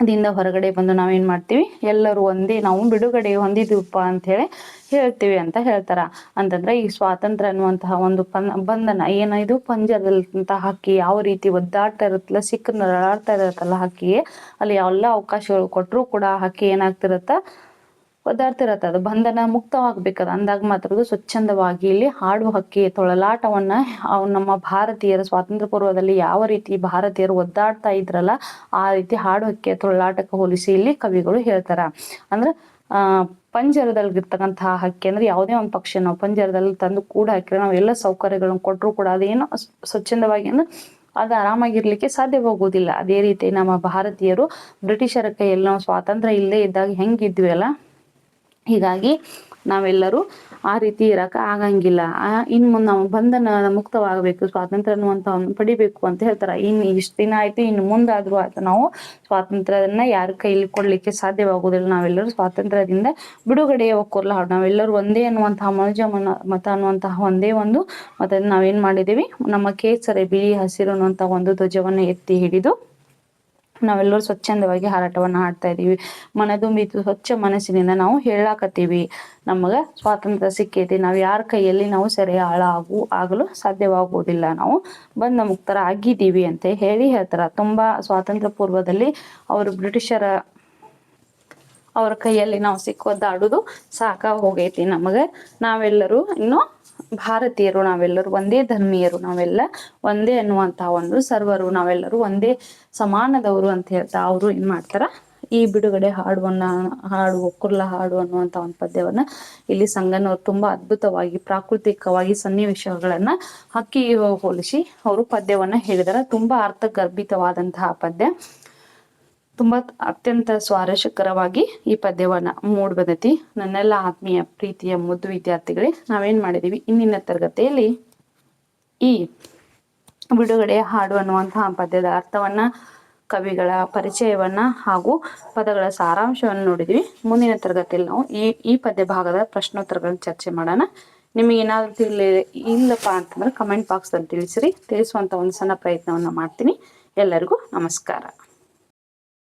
ದಿಂದ ಹೊರಗಡೆ ಬಂದು ನಾವೇನು ಮಾಡ್ತೀವಿ? ಎಲ್ಲರೂ ಒಂದೇ ನಾವು ಬಿಡುಗಡೆ ಹೊಂದಿದ್ವಿಪ್ಪ ಅಂತ ಹೇಳಿ ಹೇಳ್ತೀವಿ ಅಂತ ಹೇಳ್ತಾರ. ಅಂತಂದ್ರೆ ಈ ಸ್ವಾತಂತ್ರ್ಯ ಅನ್ನುವಂತಹ ಒಂದು ಬಂಧನ ಏನಿದು ಪಂಜರದಂತಹ ಹಕ್ಕಿ ಯಾವ ರೀತಿ ಒದ್ದಾಡ್ತಾ ಇರುತ್ತಲ್ಲ ಸಿಕ್ಕ ನರಳಾಡ್ತಾ ಇರತ್ತಲ್ಲ ಹಕ್ಕಿಗೆ ಅಲ್ಲಿ ಎಲ್ಲ ಅವಕಾಶಗಳು ಕೊಟ್ಟರು ಕೂಡ ಹಕ್ಕಿ ಏನಾಗ್ತಿರತ್ತ? ಒದ್ದಾಡ್ತಿರತ್ತೆ ಅದು ಬಂಧನ ಮುಕ್ತವಾಗ್ಬೇಕದ. ಅಂದಾಗ ಮಾತ್ರ ಅದು ಸ್ವಚ್ಛಂದವಾಗಿ ಇಲ್ಲಿ ಹಾಡುವ ಹಕ್ಕಿ ತೊಳಲಾಟವನ್ನ ಅವ್ ನಮ್ಮ ಭಾರತೀಯರ ಸ್ವಾತಂತ್ರ್ಯ ಪೂರ್ವದಲ್ಲಿ ಯಾವ ರೀತಿ ಭಾರತೀಯರು ಒದ್ದಾಡ್ತಾ ಇದ್ರಲ್ಲ, ಆ ರೀತಿ ಹಾಡು ಹಕ್ಕಿಯ ತೊಳಲಾಟಕ್ಕೆ ಹೋಲಿಸಿ ಇಲ್ಲಿ ಕವಿಗಳು ಹೇಳ್ತಾರ. ಅಂದ್ರ, ಆ ಪಂಜರದಲ್ಲಿರ್ತಕ್ಕಂತಹ ಹಕ್ಕಿ ಅಂದ್ರೆ ಯಾವುದೇ ಒಂದು ಪಕ್ಷಿ ನಾವು ಪಂಜರದಲ್ಲಿ ತಂದು ಕೂಡ ಹಾಕಿದ್ರೆ ನಾವು ಎಲ್ಲ ಸೌಕರ್ಯಗಳನ್ನು ಕೊಟ್ಟರು ಕೂಡ ಅದೇನು ಸ್ವಚ್ಛಂದವಾಗಿ ಅಂದ್ರೆ ಅದು ಆರಾಮಾಗಿರ್ಲಿಕ್ಕೆ ಸಾಧ್ಯವಾಗುವುದಿಲ್ಲ. ಅದೇ ರೀತಿ ನಮ್ಮ ಭಾರತೀಯರು ಬ್ರಿಟಿಷರ ಕೈಯಲ್ಲಿ ನಾವು ಸ್ವಾತಂತ್ರ್ಯ ಇಲ್ಲದೆ ಇದ್ದಾಗ ಹೆಂಗಿದ್ವಿ ಅಲ್ಲ? ಹೀಗಾಗಿ ನಾವೆಲ್ಲರೂ ಆ ರೀತಿ ಇರಕ ಆಗಂಗಿಲ್ಲ. ಇನ್ ಮುಂದೆ ನಾವು ಬಂಧನ ಮುಕ್ತವಾಗಬೇಕು, ಸ್ವಾತಂತ್ರ್ಯ ಅನ್ನುವಂಥವನ್ನು ಪಡಿಬೇಕು ಅಂತ ಹೇಳ್ತಾರೆ. ಇನ್ನು ಇಷ್ಟು ದಿನ ಆಯ್ತು ಇನ್ನು ಮುಂದಾದ್ರೂ ಆಯ್ತು, ನಾವು ಸ್ವಾತಂತ್ರ್ಯದನ್ನ ಯಾರ ಕೈಲಿ ಕೊಡ್ಲಿಕ್ಕೆ ಸಾಧ್ಯವಾಗುವುದಿಲ್ಲ ನಾವೆಲ್ಲರೂ ಸ್ವಾತಂತ್ರ್ಯದಿಂದ ಬಿಡುಗಡೆಯ ಒಕ್ಕೋರ್ಲ ನಾವೆಲ್ಲರೂ ಒಂದೇ ಅನ್ನುವಂತಹ ಮನುಜ ಮನ, ಮತ ಅನ್ನುವಂತಹ ಒಂದೇ ಒಂದು ಮತ ನಾವೇನ್ ಮಾಡಿದೀವಿ? ನಮ್ಮ ಕೇಸರಿ, ಬಿಳಿ ಹಸಿರು ಅನ್ನುವಂತಹ ಒಂದು ಧ್ವಜವನ್ನು ಎತ್ತಿ ಹಿಡಿದು ನಾವೆಲ್ಲರೂ ಸ್ವಚ್ಛಂದವಾಗಿ ಹಾರಾಟವನ್ನು ಆಡ್ತಾ ಇದೀವಿ. ಮನದುಂಬಿತು ಸ್ವಚ್ಛ ಮನಸ್ಸಿನಿಂದ ನಾವು ಹೇಳಾಕತ್ತೀವಿ. ನಮಗ ಸ್ವಾತಂತ್ರ್ಯ ಸಿಕ್ಕೈತಿ. ನಾವು ಯಾರ ಕೈಯಲ್ಲಿ ನಾವು ಸೆರೆ ಆಳಾಗು ಆಗಲು ಸಾಧ್ಯವಾಗುವುದಿಲ್ಲ. ನಾವು ಬಂದ ಮುಕ್ತರ ಆಗಿದ್ದೀವಿ ಅಂತ ಹೇಳಿ ಹೇಳ್ತಾರ. ತುಂಬಾ ಸ್ವಾತಂತ್ರ್ಯ ಪೂರ್ವದಲ್ಲಿ ಅವರು ಬ್ರಿಟಿಷರ ಅವ್ರ ಕೈಯಲ್ಲಿ ನಾವು ಸಿಕ್ಕೋದಾಡುದು ಸಾಕ ಹೋಗೈತಿ ನಮಗ ನಾವೆಲ್ಲರೂ ಇನ್ನು ಭಾರತೀಯರು ನಾವೆಲ್ಲರೂ, ಒಂದೇ ಧರ್ಮೀಯರು ನಾವೆಲ್ಲ, ಒಂದೇ ಅನ್ನುವಂತಹ ಒಂದು ಸರ್ವರು, ನಾವೆಲ್ಲರೂ ಒಂದೇ ಸಮಾನದವರು ಅಂತ ಹೇಳ್ತಾ ಅವರು ಏನ್ ಮಾಡ್ತಾರ, ಈ ಬಿಡುಗಡೆ ಹಾಡುವನ್ನ, ಹಾಡು, ಒಕ್ಕುರ್ಲ ಹಾಡು ಅನ್ನುವಂತ ಒಂದು ಪದ್ಯವನ್ನ ಇಲ್ಲಿ ಸಂಗನವರು ತುಂಬಾ ಅದ್ಭುತವಾಗಿ, ಪ್ರಾಕೃತಿಕವಾಗಿ ಸನ್ನಿವೇಶಗಳನ್ನ ಹಕ್ಕಿ ಹೋಲಿಸಿ ಅವರು ಪದ್ಯವನ್ನ ಹೇಳಿದಾರೆ. ತುಂಬಾ ಅರ್ಥಗರ್ಭಿತವಾದಂತಹ ಪದ್ಯ. ತುಂಬಾ ಅತ್ಯಂತ ಸ್ವಾರಸ್ಯಕರವಾಗಿ ಈ ಪದ್ಯವನ್ನ ಮೂಡ್ ಬಂದೈತಿ ನನ್ನೆಲ್ಲ ಆತ್ಮೀಯ ಪ್ರೀತಿಯ ಮುದ್ದು ವಿದ್ಯಾರ್ಥಿಗಳೇ, ನಾವೇನ್ ಮಾಡಿದೀವಿ? ಇಂದಿನ ತರಗತಿಯಲ್ಲಿ ಈ ಬಿಡುಗಡೆ ಹಾಡು ಅನ್ನುವಂತಹ ಪದ್ಯದ ಅರ್ಥವನ್ನ, ಕವಿಗಳ ಪರಿಚಯವನ್ನ ಹಾಗೂ ಪದಗಳ ಸಾರಾಂಶವನ್ನು ನೋಡಿದೀವಿ. ಮುಂದಿನ ತರಗತಿಯಲ್ಲಿ ನಾವು ಈ ಈ ಪದ್ಯ ಭಾಗದ ಪ್ರಶ್ನೋತ್ತರಗಳನ್ನ ಚರ್ಚೆ ಮಾಡೋಣ. ನಿಮಗೆ ಏನಾದರೂ ತಿಳಿ ಇಲ್ಲಪ್ಪ ಅಂತಂದ್ರೆ ಕಮೆಂಟ್ ಬಾಕ್ಸ್ ಅಲ್ಲಿ ತಿಳಿಸಿರಿ. ತಿಳಿಸುವಂತ ಒಂದು ಸಣ್ಣ ಪ್ರಯತ್ನವನ್ನ ಮಾಡ್ತೀನಿ. ಎಲ್ಲರಿಗೂ ನಮಸ್ಕಾರ.